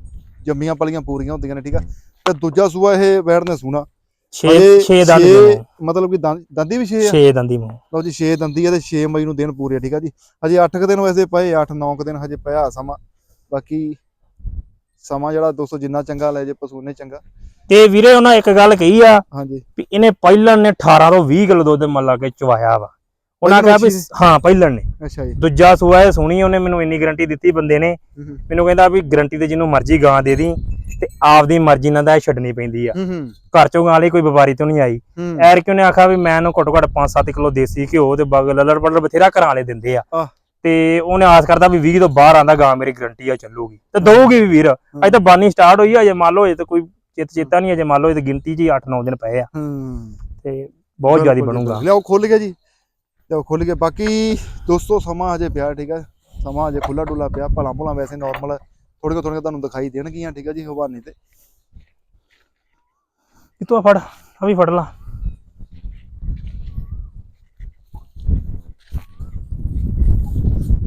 ਜੰਮੀਆਂ ਪਲੀਆਂ ਪੂਰੀਆਂ ਹੁੰਦੀਆਂ ਨੇ ਠੀਕ ਆ? ਤੇ ਦੂਜਾ ਸੂਆ ਇਹ ਵੈੜ ਨੇ ਸੂਣਾ। 6 ਹਜੇ 6 ਦੰਦ ਛੇ- ਮੂੰਹ। ਮਤਲਬ ਕਿ ਦੰਦ- ਦੰਦੀ ਵੀ 6 ਆ? 6 ਦੰਦੀ ਮੂੰਹ। ਲਓ ਜੀ 6 ਦੰਦੀ ਆ ਤੇ 6 ਮਈ ਨੂੰ ਦਿਨ ਪੂਰੇ ਆ ਠੀਕ ਆ ਜੀ? ਹਜੇ 8 ਕੁ ਦਿਨ ਵੈਸੇ ਪਏ 8 9 ਕੁ ਦਿਨ ਹਜੇ ਪਿਆ ਸਮਾਂ। ਬਾਕੀ ਸਮਾਂ ਜਿਹੜਾ ਦੋਸਤੋ ਜਿੰਨਾ ਚੰਗਾ ਲੈ ਜੇ ਪਸੂਨੇ ਚੰਗਾ। ਤੇ ਵੀਰੇ ਉਹਨਾਂ ਇੱਕ ਗੱਲ ਕਹੀ ਆ ਹਾਂਜੀ। ਵੀ ਇਹਨੇ ਪਹਿਲਣ ਨੇ 18 ਤੋਂ 20 ਕਿਲੋ ਦੁੱਧ ਮੱਲਾ ਕੇ ਚਵਾਇਆ ਵਾ। ਉਹਨਾਂ ਕਿਹਾ ਵੀ ਹਾਂ ਪਹਿਲਣ ਨੇ। ਅੱਛਾ ਜੀ। ਦੂਜਾ ਸੂਆ ਇਹ ਸੁਣੀ ਉਹਨੇ ਮੈਨੂੰ ਇੰਨੀ ਗਾਰੰਟੀ ਦਿੱਤੀ ਬੰਦੇ ਨੇ। ਮੈਨੂੰ ਕਹਿੰਦਾ ਵੀ ਗਾਰੰਟੀ ਤੇ ਜਿਹਨੂੰ ਮਰਜ਼ੀ ਗਾਂ ਦੇ ਦੀ ਤੇ ਆਪਦੀ ਮਰਜ਼ੀ ਨਾਲ ਦਾ ਇਹ ਛੱਡਣੀ ਪੈਂਦੀ ਆ। ਘਰ ਚੋਂ ਗਾਂ ਲਈ ਕੋਈ ਵਪਾਰੀ ਤੋਂ ਨਹੀਂ ਆਈ। ਐਰ ਕਿਉਂ ਨੇ ਆਖਿਆ ਵੀ ਮੈਂ ਇਹਨੂੰ ਘੱਟੋ ਘੱਟ 5-7 ਕਿਲੋ ਦੇਸੀ ਘਿਓ ਤੇ ਬਗ ਲੱਲੜ ਪੱਲੜ ਬਥੇਰਾ ਘਰਾਂ ਵਾਲੇ ਦਿੰਦੇ ਆ। ਤੇ ਉਹਨੇ ਆਸ ਕਰਦਾ ਵੀ 20 ਤੋਂ ਬਾਹਰ ਆਂਦਾ ਗਾਂ ਮੇਰੀ ਗਾਰੰਟੀ ਆ ਚੱਲੂਗੀ। ਤੇ ਦਊਗੀ ਵੀ ਵੀਰ। ਅਜੇ ਤਾਂ ਬਾਨੀ ਸਟਾਰਟ ਹੋਈ ਆ ਅਜੇ ਮੰਨ ਲਓ ਅਜੇ ਤਾਂ ਕੋਈ ਚਿੱਤ ਚੇਤਾ ਨਹੀਂ ਅਜੇ ਮੰਨ ਲਓ ਇਹ ਗਿਣਤੀ 'ਚ ਹੀ 8-9 ਦਿਨ ਪਏ ਆ। ਤੇ ਬਹੁਤ ਜ਼ਿਆਦਾ ਜੀ, ਬਣੂਗਾ ਲਿਆਓ ਖੁੱਲ ਗਿਆ ਜੀ। ਲਿਆਓ ਖੁੱਲ ਗਿਆ ਬਾਕੀ ਦੋਸਤੋ ਸਮਾਂ ਹਜੇ ਪਿਆ ਠੀਕ ਹੈ ਸਮਾਂ ਹਜੇ ਖੁੱਲਾ ਡੁੱਲਾ ਪਿਆ। ਭਲਾ ਭਲਾ ਵੈਸੇ ਨਾਰਮਲ ਥੋੜੀਆਂ ਥੋੜੀਆਂ ਤੁਹਾਨੂੰ ਦਿਖਾਈ ਦੇਣਗੀਆਂ ਠੀਕ ਹੈ ਜੀ ਹਵਾਨੀ ਤੇ। ਇਹ ਤੂੰ ਆਹ ਫੜ? ਆ ਵੀ ਫੜ ਲਾ।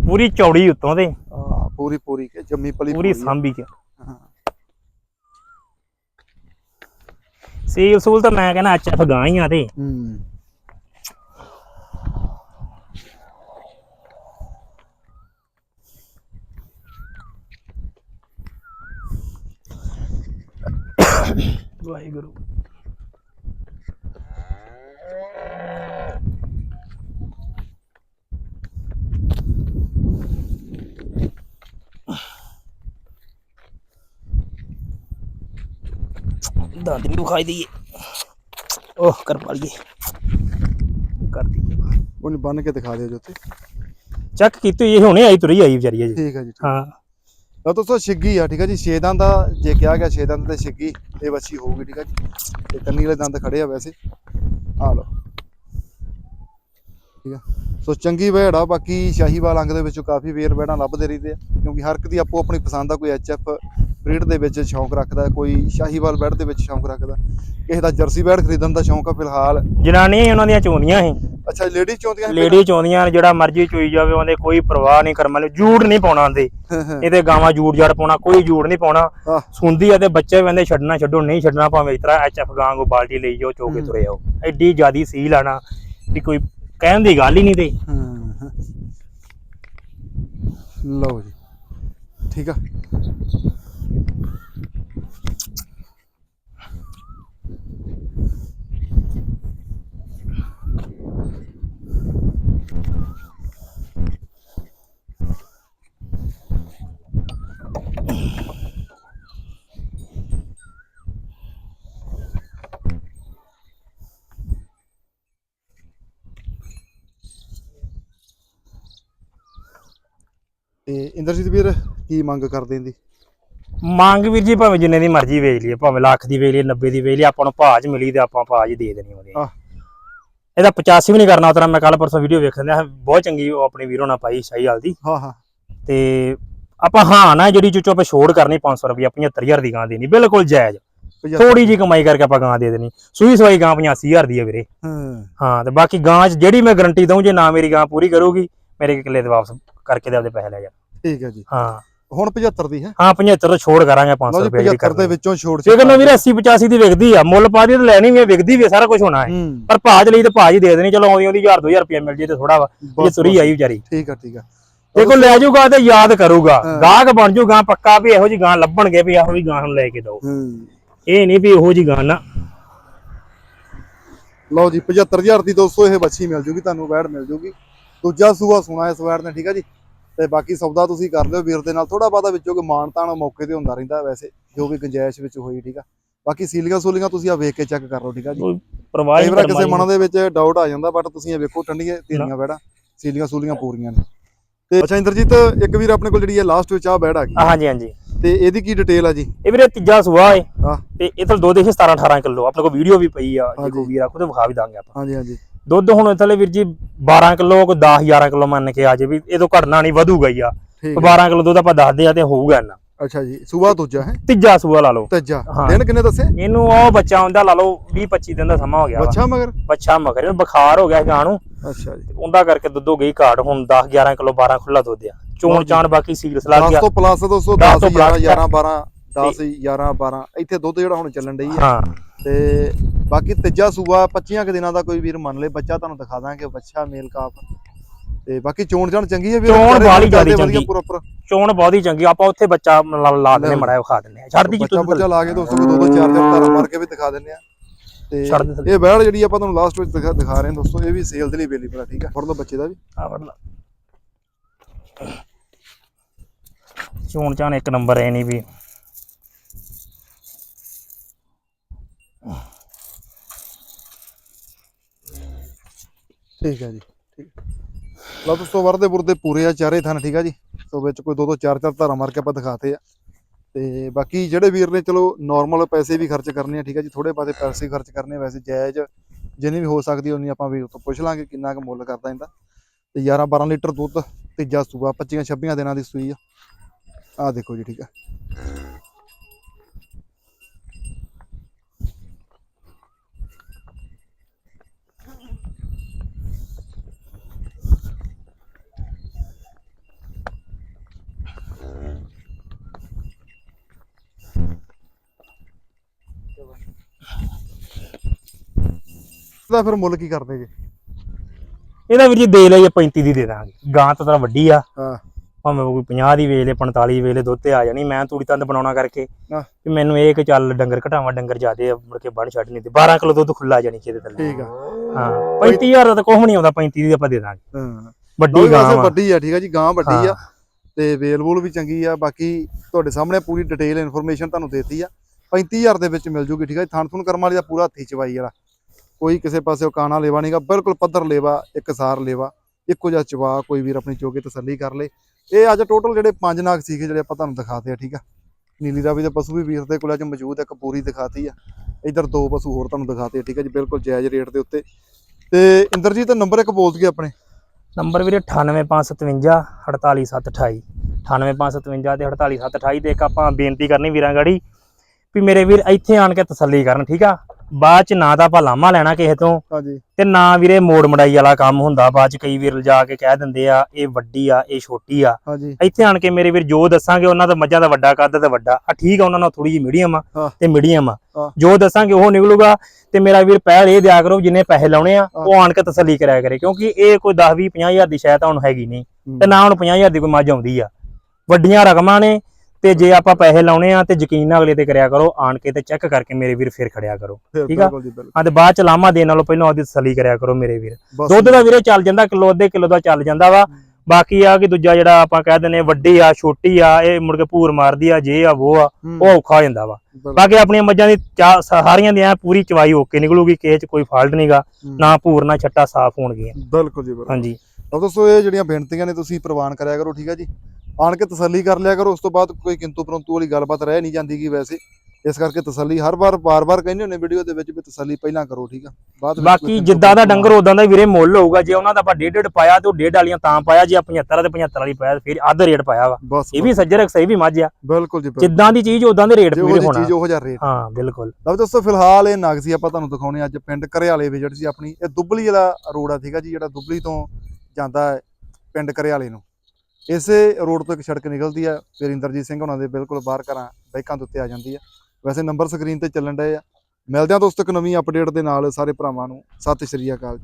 ਪੂਰੀ ਚੌੜੀ ਉੱਤੋਂ ਤੇ। ਆ ਪੂਰੀ ਪੂਰੀ ਕੇ ਜੰਮੀ ਪਲੀ ਪੂਰੀ ਹੈ। ਸਾਂਭੀ ਕੇ ਹਾਂ। ਸੂਲ ਤਾਂ ਮੈਂ ਕਹਿੰਦਾ ਐਚਐਫ ਗਾਂ ਹੀ ਆ ਤੇ। ਹੂੰ। ਵਾਹਿਗੁਰੂ। ਦਾਦੀ ਨੂੰ ਖਾਈ ਦਈਏ। ਓਹ ਕਰ ਪਾ ਲਈਏ ਕਰ ਦਈਏ। ਉਹਨੂੰ ਬੰਨ ਕੇ ਦਿਖਾ ਦਿਓ ਜੀ ਉੱਥੇ ਚੱਕ ਕੀਤੀ ਇਹ ਹੁਣੇ ਆਈ ਤੁਰੀ ਆਈ ਵਿਚਾਰੀ ਅਜੇ ਠੀਕ ਹੈ ਜੀ। ਹਾਂ। ਲਓ ਦੋਸਤੋ ਛਿੱਗੀ ਆ, ਠੀਕ ਆ ਜੀ? ਛੇ ਦੰਦ ਦਾ ਜੇ ਕਿਹਾ ਗਿਆ ਛੇ ਦੰਦ ਤੇ ਛਿੱਗੀ ਇਹ ਵੱਛੀ ਹੋਊਗੀ, ਠੀਕ ਆ ਜੀ? ਤੇ ਕੰਨੀ ਵਾਲੇ ਦੰਦ ਖੜੇ ਆ ਵੈਸੇ। ਆ ਲਓ। ਠੀਕ ਆ? ਸੋ ਚੰਗੀ ਵਹਿੜ ਆ ਬਾਕੀ ਸ਼ਾਹੀਵਾਲ ਅੰਗ ਦੇ ਵਿੱਚੋਂ ਕਾਫੀ ਵੇਰ ਵਹਿੜਾਂ ਲੱਭਦੇ ਰਹਿੰਦੇ ਆ ਕਿਉਂਕਿ ਹਰ ਇੱਕ ਦੀ ਆਪੋ ਆਪਣੀ ਪਸੰਦ ਆ ਕੋਈ ਐਚਐਫ ਬਰੀਡ ਦੇ ਵਿੱਚ ਸ਼ੌਂਕ ਰੱਖਦਾ ਕੋਈ ਸ਼ਾਹੀਵਾਲ ਵਹਿੜ ਦੇ ਵਿੱਚ ਸ਼ੌਂਕ ਰੱਖਦਾ। ਕਿਸੇ ਦਾ ਜਰਸੀ ਵਹਿੜ ਖਰੀਦਣ ਦਾ ਸ਼ੌਂਕ ਆ ਫਿਲਹਾਲ। ਜਨਾਨੀਆਂ ਹੀ ਉਹਨਾਂ ਦੀਆਂ ਚੋਂਦੀਆਂ ਸੀ। ਅੱਛਾ ਲੇਡੀ ਚਾਹੁੰਦੀਆਂ ਸੀ ਲੇਡੀ ਚੋਂਦੀਆਂ ਜਿਹੜਾ ਮਰਜ਼ੀ ਚੋਈ ਜਾਵੇ ਉਹਦੇ ਕੋਈ ਪਰਵਾਹ ਨਹੀਂ ਕਰਮ ਵਾਲੇ ਜੂੜ ਨਹੀਂ ਪਾਉਣਾ ਆਂਦੇ? ਇਹਦੇ ਗਾਵਾਂ ਜੂੜ ਜੜ ਪਾਉਣਾ ਕੋਈ ਜੂੜ ਨਹੀਂ ਪਾਉਣਾ। ਸੁੰਦੀ ਆ ਤੇ ਬੱਚੇ ਵੰਦੇ ਛੱਡਣਾ ਛੱਡੋ ਨਹੀਂ ਛੱਡਣਾ ਭਾਵੇਂ ਇਸ ਤਰ੍ਹਾਂ ਐਚਐਫ ਗਾਂ ਕੋ ਬਾਲਟੀ ਲਈ ਜਾਓ ਚੋ ਕੇ ਹਮ। ਤੁਰੇ ਆਓ। ਐਡੀ ਜਿਆਦੀ ਸੀਲ ਆਣਾ ਵੀ ਕੋਈ ਕਹਿਣ ਦੀ ਗੱਲ ਹੀ ਨਹੀਂ ਤੇ। ਹਾਂ ਲਓ ਜੀ। ਠੀਕ ਆ। ਤੇ ਇੰਦਰਜੀਤ ਵੀਰ ਕੀ ਮੰਗ ਕਰਦੇ ਦੀ ਮੰਗ ਵੀਰ ਜੀ ਭਾਵੇਂ ਜਿੰਨੇ ਦੀ ਮਰਜ਼ੀ ਵੇਚ ਲਈਏ ਭਾਵੇਂ ਲੱਖ ਦੀ ਵੇਚ ਲਈਏ 90 ਦੀ ਵੇਚ ਲਈਏ ਆਪਾਂ ਨੂੰ ਭਾਜ ਮਿਲੀ ਤੇ ਆਪਾਂ ਭਾਜ ਦੇ ਦੇਣੀ ਉਹਦੇ। ਇਹਦਾ 85 ਵੀ ਨਹੀਂ ਕਰਨਾ ਉਤਰਾ ਮੈਂ ਕੱਲ ਪਰਸੋਂ ਵੀਡੀਓ ਵੇਖਣ ਦਿਆ ਬਹੁਤ ਚੰਗੀ ਉਹ ਆਪਣੀ ਵੀਰੋ ਨਾਲ ਪਾਈ ਸ਼ਾਹੀ ਹਾਲ ਦੀ। ਹਾਂ ਹਾਂ। ਤੇ ਆਪਾਂ ਹਾਂ ਨਾ ਜਿਹੜੀ ਚੁੱਚੋ ਆਪਾਂ ਛੋੜ ਕਰਨੀ 500 ਰੁਪਏ 75000 ਦੀ ਗਾਂ ਦੇਣੀ ਬਿਲਕੁਲ ਜਾਇਜ਼। 75 ਥੋੜੀ ਜੀ ਕਮਾਈ ਕਰਕੇ ਆਪਾਂ ਗਾਂ ਦੇ ਦੇਣੀ ਸੂਈ ਸਵਾਈ ਗਾਂ 85000 ਦੀ ਆ ਵੀਰੇ। ਹਾਂ। ਹਾਂ ਤੇ ਬਾਕੀ ਗਾਂ 'ਚ ਜਿਹੜੀ ਮੈਂ ਗਾਰੰਟੀ ਦਊਂ ਜੇ ਨਾ ਮੇਰੀ ਗਾਂ ਪੂਰੀ ਕਰੂਗੀ ਮੇਰੇ ਕਿੱਲੇ ਦੇ ਵਾਪਸ ਕਰਕੇ ਦੇ ਆਪਦੇ ਪੈਸੇ ਲੈ ਜਾ। ਠੀਕ ਹੈ ਜੀ। ਹਾਂ। ਹੁਣ 75 ਦੀ ਹੈ। ਹਾਂ 75 ਤੋਂ ਛੋੜ ਕਰਾਂਗੇ 500 ਲਓ ਜੀ ਰੁਪਏ ਦੀ 75 ਦੇ ਵਿੱਚੋਂ ਛੋੜ ਜੇ ਕਹਿੰਦਾ ਵੀਰੇ 80 85 ਦੀ ਵਿਕਦੀ ਆ ਮੁੱਲ ਪਾ ਦੀ ਤੇ ਲੈਣੀ ਵੀ ਵਿਕਦੀ ਵੀ ਸਾਰਾ ਕੁਝ ਹੋਣਾ ਹੈ। ਪਰ ਭਾਜ ਲਈ ਤੇ ਭਾਜ ਹੀ ਦੇ ਦੇਣੀ ਚਲੋ ਆਉਂਦੀ ਆਉਂਦੀ 1000 2000 ਰੁਪਏ ਮਿਲ ਜੇ ਤੇ ਥੋੜਾ ਵਾ ਇਹ ਬਸ, ਆਈ ਵਿਚਾਰੀ। ਠੀਕ ਆ ਠੀਕ ਆ। ਕੋਈ ਲੈ ਜਾਊਗਾ ਤੇ ਯਾਦ ਕਰੂਗਾ। ਗਾਹਕ ਬਣ ਜਾਊਗਾ ਪੱਕਾ ਵੀ ਇਹੋ ਜੀ ਗਾਂ ਲੱਭਣਗੇ ਵੀ ਇਹੋ ਜੀ ਗਾਂ ਨੂੰ ਲੈ ਕੇ ਦਿਓ। ਇਹ ਨਹੀਂ ਵੀ ਇਹੋ ਜੀ ਗਾਂ ਨਾ। ਲਓ ਜੀ 75000 ਦੀ ਦੋਸਤੋ ਇਹ ਬੱਚੀ ਮਿਲ ਜੂਗੀ ਤੁਹਾਨੂੰ ਵੈੜ ਮਿਲ ਜੂਗੀ। ਦੂਜਾ ਸੂਆ ਸੁਣਾ ਇਸ ਵੈੜ ਨੇ ਠੀਕ ਆ ਜੀ? ਤੇ ਬਾਕੀ ਸੌਦਾ ਤੁਸੀਂ ਕਰ ਲਿਓ ਵੀਰ ਦੇ ਨਾਲ। ਥੋੜਾ ਬਾਦਾ ਵਿੱਚੋਂ ਕਿ ਤਾਣ ਮੌਕੇ ਤੇ ਹੁੰਦਾ ਰਹਿੰਦਾ ਵੈਸੇ ਜੋ ਵੀ ਗੁੰਜਾਇਸ਼ ਵਿੱਚ ਹੋਈ ਠੀਕ ਆ? ਬਾਕੀ ਸੀਲੀਆਂ ਸੂਲੀਆਂ ਤੁਸੀਂ ਆ ਵੇਖ ਕੇ ਚੈੱਕ ਕਰ ਲਓ ਠੀਕ ਆ ਜੀ? ਪਰਵਾਹ ਕਈ ਹੀ ਵਾਰ ਕਿਸੇ ਮਨ ਦੇ ਵਿੱਚ ਡਾਊਟ ਆ ਜਾਂਦਾ ਬਟ ਤੁਸੀਂ ਇਹ ਵੇਖੋ ਠੰਡੀਆਂ ਤੇਰੀਆਂ ਵੈੜਾਂ ਸੀਲੀਆਂ ਸੂਲੀਆਂ ਪੂਰੀਆਂ ਨੇ। ਤੇ ਅੱਛਾ ਇੰਦਰਜੀਤ ਇੱਕ ਵੀਰ ਆਪਣੇ ਕੋਲ ਜਿਹੜੀ ਹੈ ਲਾਸਟ ਵਿੱਚ ਆ ਵੈੜ ਆ ਗਈ। ਹਾਂਜੀ ਹਾਂਜੀ। ਤੇ ਇਹਦੀ ਕੀ ਡਿਟੇਲ ਆ ਜੀ? ਇਹ ਵੀਰੇ ਤੀਜਾ ਸੁਆ ਹਾਂ। ਤੇ ਇਹ ਤੋਂ ਦੁੱਧ ਇਹ 17 18 ਕਿਲੋ ਆਪਣੇ ਕੋਲ ਵੀਡੀਓ ਵੀ ਪਈ ਆ ਜੇ। ਕੋਈ ਵੀਰ ਆਖੋ ਤੇ ਵਿਖਾ ਵੀ ਦਾਂਗੇ ਆਪਾਂ। ਹਾਂਜੀ ਹਾਂਜੀ। ਦੁੱਧ ਹੁਣ ਥੱਲੇ ਵੀਰ ਜੀ 12 ਕਿਲੋ ਕੋ 10 11 ਕਿਲੋ ਮੰਨ ਕੇ ਆ ਜੇ ਵੀ ਇਹ ਤੋਂ ਘਟਣਾ ਨਹੀਂ ਵਧੂਗਾ ਹੀ ਆ। ਠੀਕ ਹੈ। 12 ਕਿਲੋ ਦੁੱਧ ਆਪਾਂ ਦੱਸਦੇ ਆ ਤੇ ਹੋਊਗਾ ਇੰਨਾ। ਅੱਛਾ ਜੀ ਸੂਆ ਦੂਜਾ ਹੈ? ਤੀਜਾ ਸੂਆ ਲਾ ਲਓ। ਤੀਜਾ। ਹਾਂ। ਦਿਨ ਕਿੰਨੇ ਦੱਸੇ? ਇਹਨੂੰ ਉਹ ਬੱਚਾ ਹੁੰਦਾ ਲਾ ਲਓ 20 25 ਦਿਨ ਦਾ ਸਮਾਂ ਹੋ ਗਿਆ ਬੱਚਾ ਮਗਰ? ਬੱਚਾ ਮਗਰ ਇਹਨੂੰ ਬੁਖਾਰ ਹੋ ਗਿਆ ਗਾਂ ਨੂੰ। ਅੱਛਾ ਜੀ। ਉਹਦਾ ਕਰਕੇ ਦੁੱਧੋ ਗਈ ਘਾਟ ਹੁਣ 10 11 ਕਿਲੋ 12 ਖੁੱਲਾ ਦੁੱਧ ਆ। ਚੋਣ ਚਾਣ ਬਾਕੀ ਸੀਰਸ ਲੱਗ 10 ਗਿਆ ਤੋਂ ਪਲੱਸ ਦੋਸਤੋ 10 10 ਤੋਂ 11 plus 11 12 10 11 12 ਇੱਥੇ ਦੁੱਧ ਜਿਹੜਾ ਹੁਣ ਚੱਲਣ ਡਈ ਹੈ ਹਾਂ। ਤੇ ਬਾਕੀ ਤੀਜਾ ਸੂਆ 25 ਕੁ ਦਿਨਾਂ ਦਾ ਕੋਈ ਵੀਰ ਮੰਨ ਲੇ ਬੱਚਾ ਤੁਹਾਨੂੰ ਦਿਖਾ ਦਾਂਗੇ ਬੱਚਾ ਮੇਲ ਕਾਪ ਤੇ ਬਾਕੀ ਚੋਣ ਜਾਣ ਚੰਗੀ ਹੈ ਵੀਰ? ਚੋਣ ਚੱਲਦੇ ਜ਼ਿਆਦੀ ਚੰਗੀ। ਪੂਰਾ ਪੂਰਾ ਚੋਣ ਬਹੁਤ ਹੀ ਚੰਗੀ ਆਪਾਂ ਉੱਥੇ ਬੱਚਾ ਲਾ ਦਿੰਦੇ ਮੜਾ ਵਿਖਾ ਦਿੰਦੇ ਆ। ਛੱਡਦੀ ਜੀ ਦੁੱਧ ਬੁੱਚਾ ਲਾ ਕੇ ਦੋਸਤੋ ਦੋ ਦੋ ਚਾਰ ਚਾਰ ਧਾਰਾ ਮਾਰ ਕੇ ਵੀ ਦਿਖਾ ਦਿੰਦੇ ਆ। ਤੇ। ਇਹ ਬੈੜ ਜਿਹੜੀ ਆਪਾਂ ਤੁਹਾਨੂੰ ਲਾਸਟ ਵਿੱਚ ਦਿਖਾ ਦਿਖਾ ਰਹੇ ਹਾਂ ਦੋਸਤੋ ਇਹ ਵੀ ਸੇਲ ਦੇ ਲਈ ਅਵੇਲੇਬਲ ਆ ਠੀਕ ਹੈ ਫੜ ਲਓ ਬੱਚੇ ਦਾ ਵੀ। ਆ ਫੜ ਲਾ। ਚੋਣ ਚਾਣ ਇੱਕ ਨੰਬਰ ਐ ਨਹੀਂ ਵੀ ਠੀਕ ਹੈ ਜੀ, ਠੀਕ ਲਓ ਦੋਸਤੋ, ਵਰਦੇ ਬੁਰਦੇ ਪੂਰੇ ਆ, ਚਾਰੇ ਥਣ ਠੀਕ ਆ ਜੀ। ਸੋ ਵਿੱਚ ਕੋਈ ਦੋ ਦੋ, ਚਾਰ ਚਾਰ ਧਾਰਾ ਮਾਰ ਕੇ ਆਪਾਂ ਦਿਖਾਤੇ ਆ। ਤੇ ਬਾਕੀ ਜਿਹੜੇ ਵੀਰ ਨੇ, ਚਲੋ ਨਾਰਮਲ ਪੈਸੇ ਵੀ ਖਰਚ ਕਰਨੇ ਆ, ਠੀਕ ਆ ਜੀ। ਥੋੜੇ ਪਾਸੇ ਪੈਸੇ ਖਰਚ ਕਰਨੇ ਵੈਸੇ ਜਾਇਜ਼ ਜਿੰਨੀ ਵੀ ਹੋ ਸਕਦੀ ਉਨੀ ਆਪਾਂ ਵੀਰ ਤੋਂ ਪੁੱਛ ਲਾਂਗੇ ਕਿੰਨਾ ਕੁ ਮੁੱਲ ਕਰਦਾ ਇਹਦਾ। ਤੇ 11 12 ਲੀਟਰ ਦੁੱਧ, ਤੀਜਾ ਸੂਆ 25 26 ਦਿਨਾਂ ਦੀ ਸੂਈ ਆ। ਆ ਦੇਖੋ ਜੀ, ਠੀਕ ਆ। ਇਹਦਾ ਫਿਰ ਮੁੱਲ ਕੀ ਕਰਦੇ ਜੀ? ਇਹਦਾ ਵੀਰ ਜੀ ਦੇ ਲਈ 35 ਦੀ ਦੇ ਦਾਂਗੇ। ਗਾਂ ਤਾਂ ਤੇਰਾ ਵੱਡੀ ਆ। ਹਾਂ। ਭਾਵੇਂ ਕੋਈ 50 ਦੀ ਵੇਚ ਲੇ 45 ਦੀ ਵੇਚ ਲੇ ਦੁੱਧ ਤੇ ਆ ਜਾਣੀ। ਮੈਂ ਤੂੜੀ ਤੰਦ ਬਣਾਉਣਾ ਕਰਕੇ। ਕਿ ਮੈਨੂੰ ਇਹ ਕਿ ਚੱਲ ਡੰਗਰ ਘਟਾਵਾਂ ਡੰਗਰ ਜ਼ਿਆਦੇ ਆ ਮੁੜ ਕੇ ਬਣ ਛੱਡਣੀ ਤੇ 12 ਕਿਲੋ ਦੁੱਧ ਖੁੱਲਾ ਜਾਣੀ ਕਿਤੇ ਥੱਲੇ। ਠੀਕ ਆ। ਹਾਂ 35000 ਦਾ ਤਾਂ ਨਹੀਂ ਆਉਂਦਾ 35 ਦੀ ਆਪਾਂ ਦੇ ਦਾਂਗੇ। ਹਾਂ। ਵੱਡੀ ਗਾਂ ਵੱਡੀ ਆ ਠੀਕ ਆ ਜੀ ਗਾਂ ਵੱਡੀ ਆ। ਤੇ ਵੇਲ ਵੂਲ ਵੀ ਚੰਗੀ ਆ। ਬਾਕੀ ਤੁਹਾਡੇ ਸਾਹਮਣੇ ਪੂਰੀ ਡਿਟੇਲ ਇਨਫੋਰਮੇਸ਼ਨ ਤੁਹਾਨੂੰ ਦੇਤੀ ਆ। 35000 ਦੇ ਵਿੱਚ ਮਿਲ ਜੂਗੀ ਠੀਕ ਆ ਥਣ ਥੁਣ ਕਰਮ ਵਾਲੀ ਦਾ ਪੂਰਾ ਹੱਥੀ ਚਵਾਈ ਵਾਲਾ। ਕੋਈ ਕਿਸੇ ਪਾਸੇ ਕਾਣਾ ਲੇਵਾ ਨਹੀਂਗਾ ਬਿਲਕੁਲ ਪੱਧਰ ਲੇਵਾ ਇੱਕ ਸਾਰ ਲੇਵਾ ਇੱਕੋ ਜਿਹਾ ਚਵਾ ਕੋਈ ਵੀਰ ਆਪਣੀ ਚੋਕੇ ਤਸੱਲੀ ਕਰ ਲੇ। ਇਹ ਅੱਜ ਟੋਟਲ ਜਿਹੜੇ ਪੰਜ ਨਾਗ ਸੀਗੇ ਜਿਹੜੇ ਆਪਾਂ ਤੁਹਾਨੂੰ ਦਿਖਾਤੇ ਆ ਠੀਕ ਆ? ਨੀਲੀ ਰਾਵੀ ਦੇ ਪਸ਼ੂ ਵੀ ਵੀਰ ਦੇ ਕੋਲ ਅੱਜ ਮੌਜੂਦ ਹੈ ਇੱਕ ਪੂਰੀ ਦਿਖਾਤੀ ਆ। ਇਧਰ ਦੋ ਪਸ਼ੂ ਹੋਰ ਤੁਹਾਨੂੰ ਦਿਖਾਤੇ ਆ, ਠੀਕ ਆ ਜੀ ਬਿਲਕੁਲ ਜਾਇਜ਼ ਰੇਟ ਦੇ ਉੱਤੇ। ਤੇ ਇੰਦਰਜੀਤ ਨੰਬਰ ਇੱਕ ਬੋਲ ਦਈਏ ਆਪਣੇ। ਨੰਬਰ ਵੀਰੇ 98557 48728 98557 ਤੇ 48728 ਤੇ ਇੱਕ ਆਪਾਂ ਬੇਨਤੀ ਕਰਨੀ ਵੀਰਾਂ ਗਾੜੀ ਵੀ ਮੇਰੇ ਵੀਰ ਇੱਥੇ ਆਣ ਕੇ ਤਸੱਲੀ ਕਰਨ ਠੀਕ ਆ? ਬਾਅਦ ਚ ਨਾ ਤਾਂ ਆਪਾਂ ਲਾਮਾ ਲੈਣਾ ਕਿਸੇ ਤੋਂ। ਹਾਂਜੀ। ਤੇ ਨਾ ਵੀਰੇ ਮੋੜ ਮੜਾਈ ਵਾਲਾ ਕੰਮ ਹੁੰਦਾ ਬਾਅਦ ਚ ਕਈ ਵੀਰ ਲਿਜਾ ਕੇ ਕਹਿ ਦਿੰਦੇ ਆ ਇਹ ਵੱਡੀ ਆ ਇਹ ਛੋਟੀ ਆ। ਹਾਂਜੀ। ਇੱਥੇ ਆਣ ਕੇ ਮੇਰੇ ਵੀਰ ਜੋ ਦੱਸਾਂਗੇ ਉਹਨਾਂ ਦਾ ਮੱਝਾਂ ਦਾ ਵੱਡਾ ਕੱਦ ਤੇ ਵੱਡਾ। ਆ ਠੀਕ ਆ ਉਹਨਾਂ ਨਾਲ ਥੋੜੀ ਜਿਹੀ ਮੀਡੀਅਮ ਆ। ਤੇ ਮੀਡੀਅਮ ਆ। ਜੋ ਦੱਸਾਂਗੇ ਉਹ ਨਿਕਲੂਗਾ ਤੇ ਮੇਰਾ ਵੀਰ ਪਹਿਲ ਇਹ ਦਿਆ ਕਰੋ ਜਿੰਨੇ ਪੈਸੇ ਲਾਉਣੇ ਆ। ਉਹ ਆਣ ਕੇ ਤਸੱਲੀ ਕਰਿਆ ਕਰੇ ਕਿਉਂਕਿ ਇਹ ਕੋਈ 10 20 50000 ਦੀ ਸ਼ਾਇਦ ਹੁਣ ਹੈਗੀ ਨਹੀਂ। ਤੇ ਨਾ ਹੁਣ 50000 ਦੀ ਕੋਈ ਮੱਝ ਆਉਂਦੀ ਆ। ਵੱਡੀਆਂ ਰਕਮਾਂ ਨੇ ਤੇ ਜੇ ਆਪਾਂ ਪੈਸੇ ਲਾਉਣੇ ਆ ਤੇ ਯਕੀਨ ਨਾਲ ਅਗਲੇ ਤੇ ਕਰਿਆ ਕਰੋ ਆਣ ਕੇ ਤੇ ਚੈੱਕ ਕਰਕੇ ਮੇਰੇ ਵੀਰ ਫਿਰ ਖੜਿਆ ਕਰੋ। ਠੀਕ ਆ? ਹਾਂ ਤੇ ਬਾਅਦ ਚ ਲਾਮਾ ਦੇਣ ਨਾਲੋਂ ਪਹਿਲਾਂ ਉਹਦੀ ਤਸੱਲੀ ਕਰਿਆ ਕਰੋ ਮੇਰੇ ਵੀਰ। ਦੁੱਧ ਦਾ ਵੀਰੇ ਚੱਲ ਜਾਂਦਾ ਕਿਲੋ ਅੱਧੇ ਕਿਲੋ ਦਾ ਚੱਲ ਜਾਂਦਾ ਵਾ। ਬਾਕੀ ਆ ਕਿ ਦੂਜਾ ਜਿਹੜਾ ਆਪਾਂ ਕਹਿ ਦਿੰਦੇ ਵੱਡੀ ਆ ਛੋਟੀ ਆ ਇਹ ਮੁੜ ਕੇ ਭੂਰ ਮਾਰਦੀ ਆ ਜੇ ਆ ਉਹ ਆ ਉਹ ਔਖਾ ਹੋ ਜਾਂਦਾ ਵਾ। ਬਾਕੀ ਆਪਣੀਆਂ ਮੱਝਾਂ ਦੀ ਸਾਰੀਆਂ ਦੀ ਐ ਪੂਰੀ ਚਵਾਈ ਓਕੇ ਨਿਕਲੂਗੀ ਕਿਸੇ ਚ ਕੋਈ ਫਾਲਟ ਨਹੀਂਗਾ ਨਾ ਭੂਰ ਨਾ ਛੱਟਾ ਸਾਫ਼ ਹੋਣਗੀਆਂ। ਬਿਲਕੁਲ ਜੀ ਬਿਲਕੁਲ। ਹਾਂਜੀ। ਤਾਂ ਦੋਸਤੋ ਇਹ ਜਿਹੜੀਆਂ ਬੇਨਤੀਆਂ ਨੇ ਤੁਸੀਂ ਪ੍ਰਵਾਨ ਕਰਿਆ ਕਰੋ ਠੀਕ ਆ ਜੀ? ਆਣ ਕੇ ਤਸੱਲੀ ਕਰ ਲਿਆ ਕਰੋ ਉਸ ਤੋਂ ਬਾਅਦ ਕੋਈ ਕਿੰਤੂ ਪਰੰਤੂ ਵਾਲੀ ਗੱਲਬਾਤ ਰਹਿ ਨਹੀਂ ਜਾਂਦੀ ਗੀ ਵੈਸੇ। ਇਸ ਕਰਕੇ ਤਸੱਲੀ ਹਰ ਵਾਰ ਬਾਰ-ਬਾਰ ਕਹਿੰਦੇ ਹੁੰਦੇ ਵੀਡੀਓ ਦੇ ਵਿੱਚ ਵੀ ਤਸੱਲੀ ਪਹਿਲਾਂ ਕਰੋ ਠੀਕ ਆ? ਬਾਅਦ ਵਿੱਚ ਬਾਕੀ ਜਿੱਦਾਂ ਦਾ ਡੰਗਰ ਉਦਾਂ ਦਾ ਵੀਰੇ ਮੁੱਲ ਹੋਊਗਾ। ਜੇ ਉਹਨਾਂ ਦਾ ਆਪਾਂ ਡੇਢ ਡੇਢ ਪਾਇਆ ਤੇ ਉਹ ਡੇਢ ਵਾਲੀਆਂ ਤਾਂ ਪਾਇਆ ਜੇ ਆ 75 ਤੇ 75 ਵਾਲੀ ਪਾਇਆ ਫਿਰ ਅੱਧ ਰੇਟ ਪਾਇਆ ਵਾ। ਇਹ ਵੀ ਸੱਜਰ ਸਹੀ ਵੀ ਮੱਝ ਆ ਬਿਲਕੁਲ ਜੀ ਜਿੱਦਾਂ ਦੀ ਚੀਜ਼ ਉਦਾਂ ਦੇ ਰੇਟ ਜਿਹੀ ਹੋਣਾ। ਚੀਜ਼ ਉਹੋ ਜਿਹਾ ਰੇਟ। ਹਾਂ ਬਿਲਕੁਲ। ਲਓ ਦੋਸਤੋ ਫਿਲਹਾਲ ਇਹ ਨਗ ਸੀ ਆਪਾਂ ਤੁਹਾਨੂੰ ਦਿਖਾਉਣੇ ਅੱਜ ਪਿੰਡ ਘਰਿਆਲੇ ਵਿਜਟ ਸੀ ਆਪਣੀ। ਇਹ ਦੁੱਬਲੀ ਵਾਲਾ ਰੋਡ ਆ ਠੀਕ ਆ ਜੀ ਜਿਹੜਾ ਦੁੱਬਲੀ ਤੋਂ ਜਾਂਦਾ ਹੈ ਪਿੰਡ ਘਰਿਆਲੇ ਨੂੰ। ਇਸੇ ਰੋਡ ਤੋਂ ਇੱਕ ਸੜਕ ਨਿਕਲਦੀ ਆ ਵਰਿੰਦਰਜੀਤ ਸਿੰਘ ਉਹਨਾਂ ਦੇ ਬਿਲਕੁਲ ਬਾਹਰ ਘਰਾਂ ਬਾਈਕਾਂ ਦੇ ਉੱਤੇ ਆ ਜਾਂਦੀ ਆ। ਵੈਸੇ ਨੰਬਰ ਸਕਰੀਨ ਤੇ ਚੱਲਣ ਡਏ ਆ। ਮਿਲਦੇ ਆ ਦੋਸਤੋ ਇੱਕ ਨਵੀਂ ਅਪਡੇਟ ਦੇ ਨਾਲ ਸਾਰੇ ਭਰਾਵਾਂ ਨੂੰ। ਸਤਿ ਸ਼੍ਰੀ ਅਕਾਲ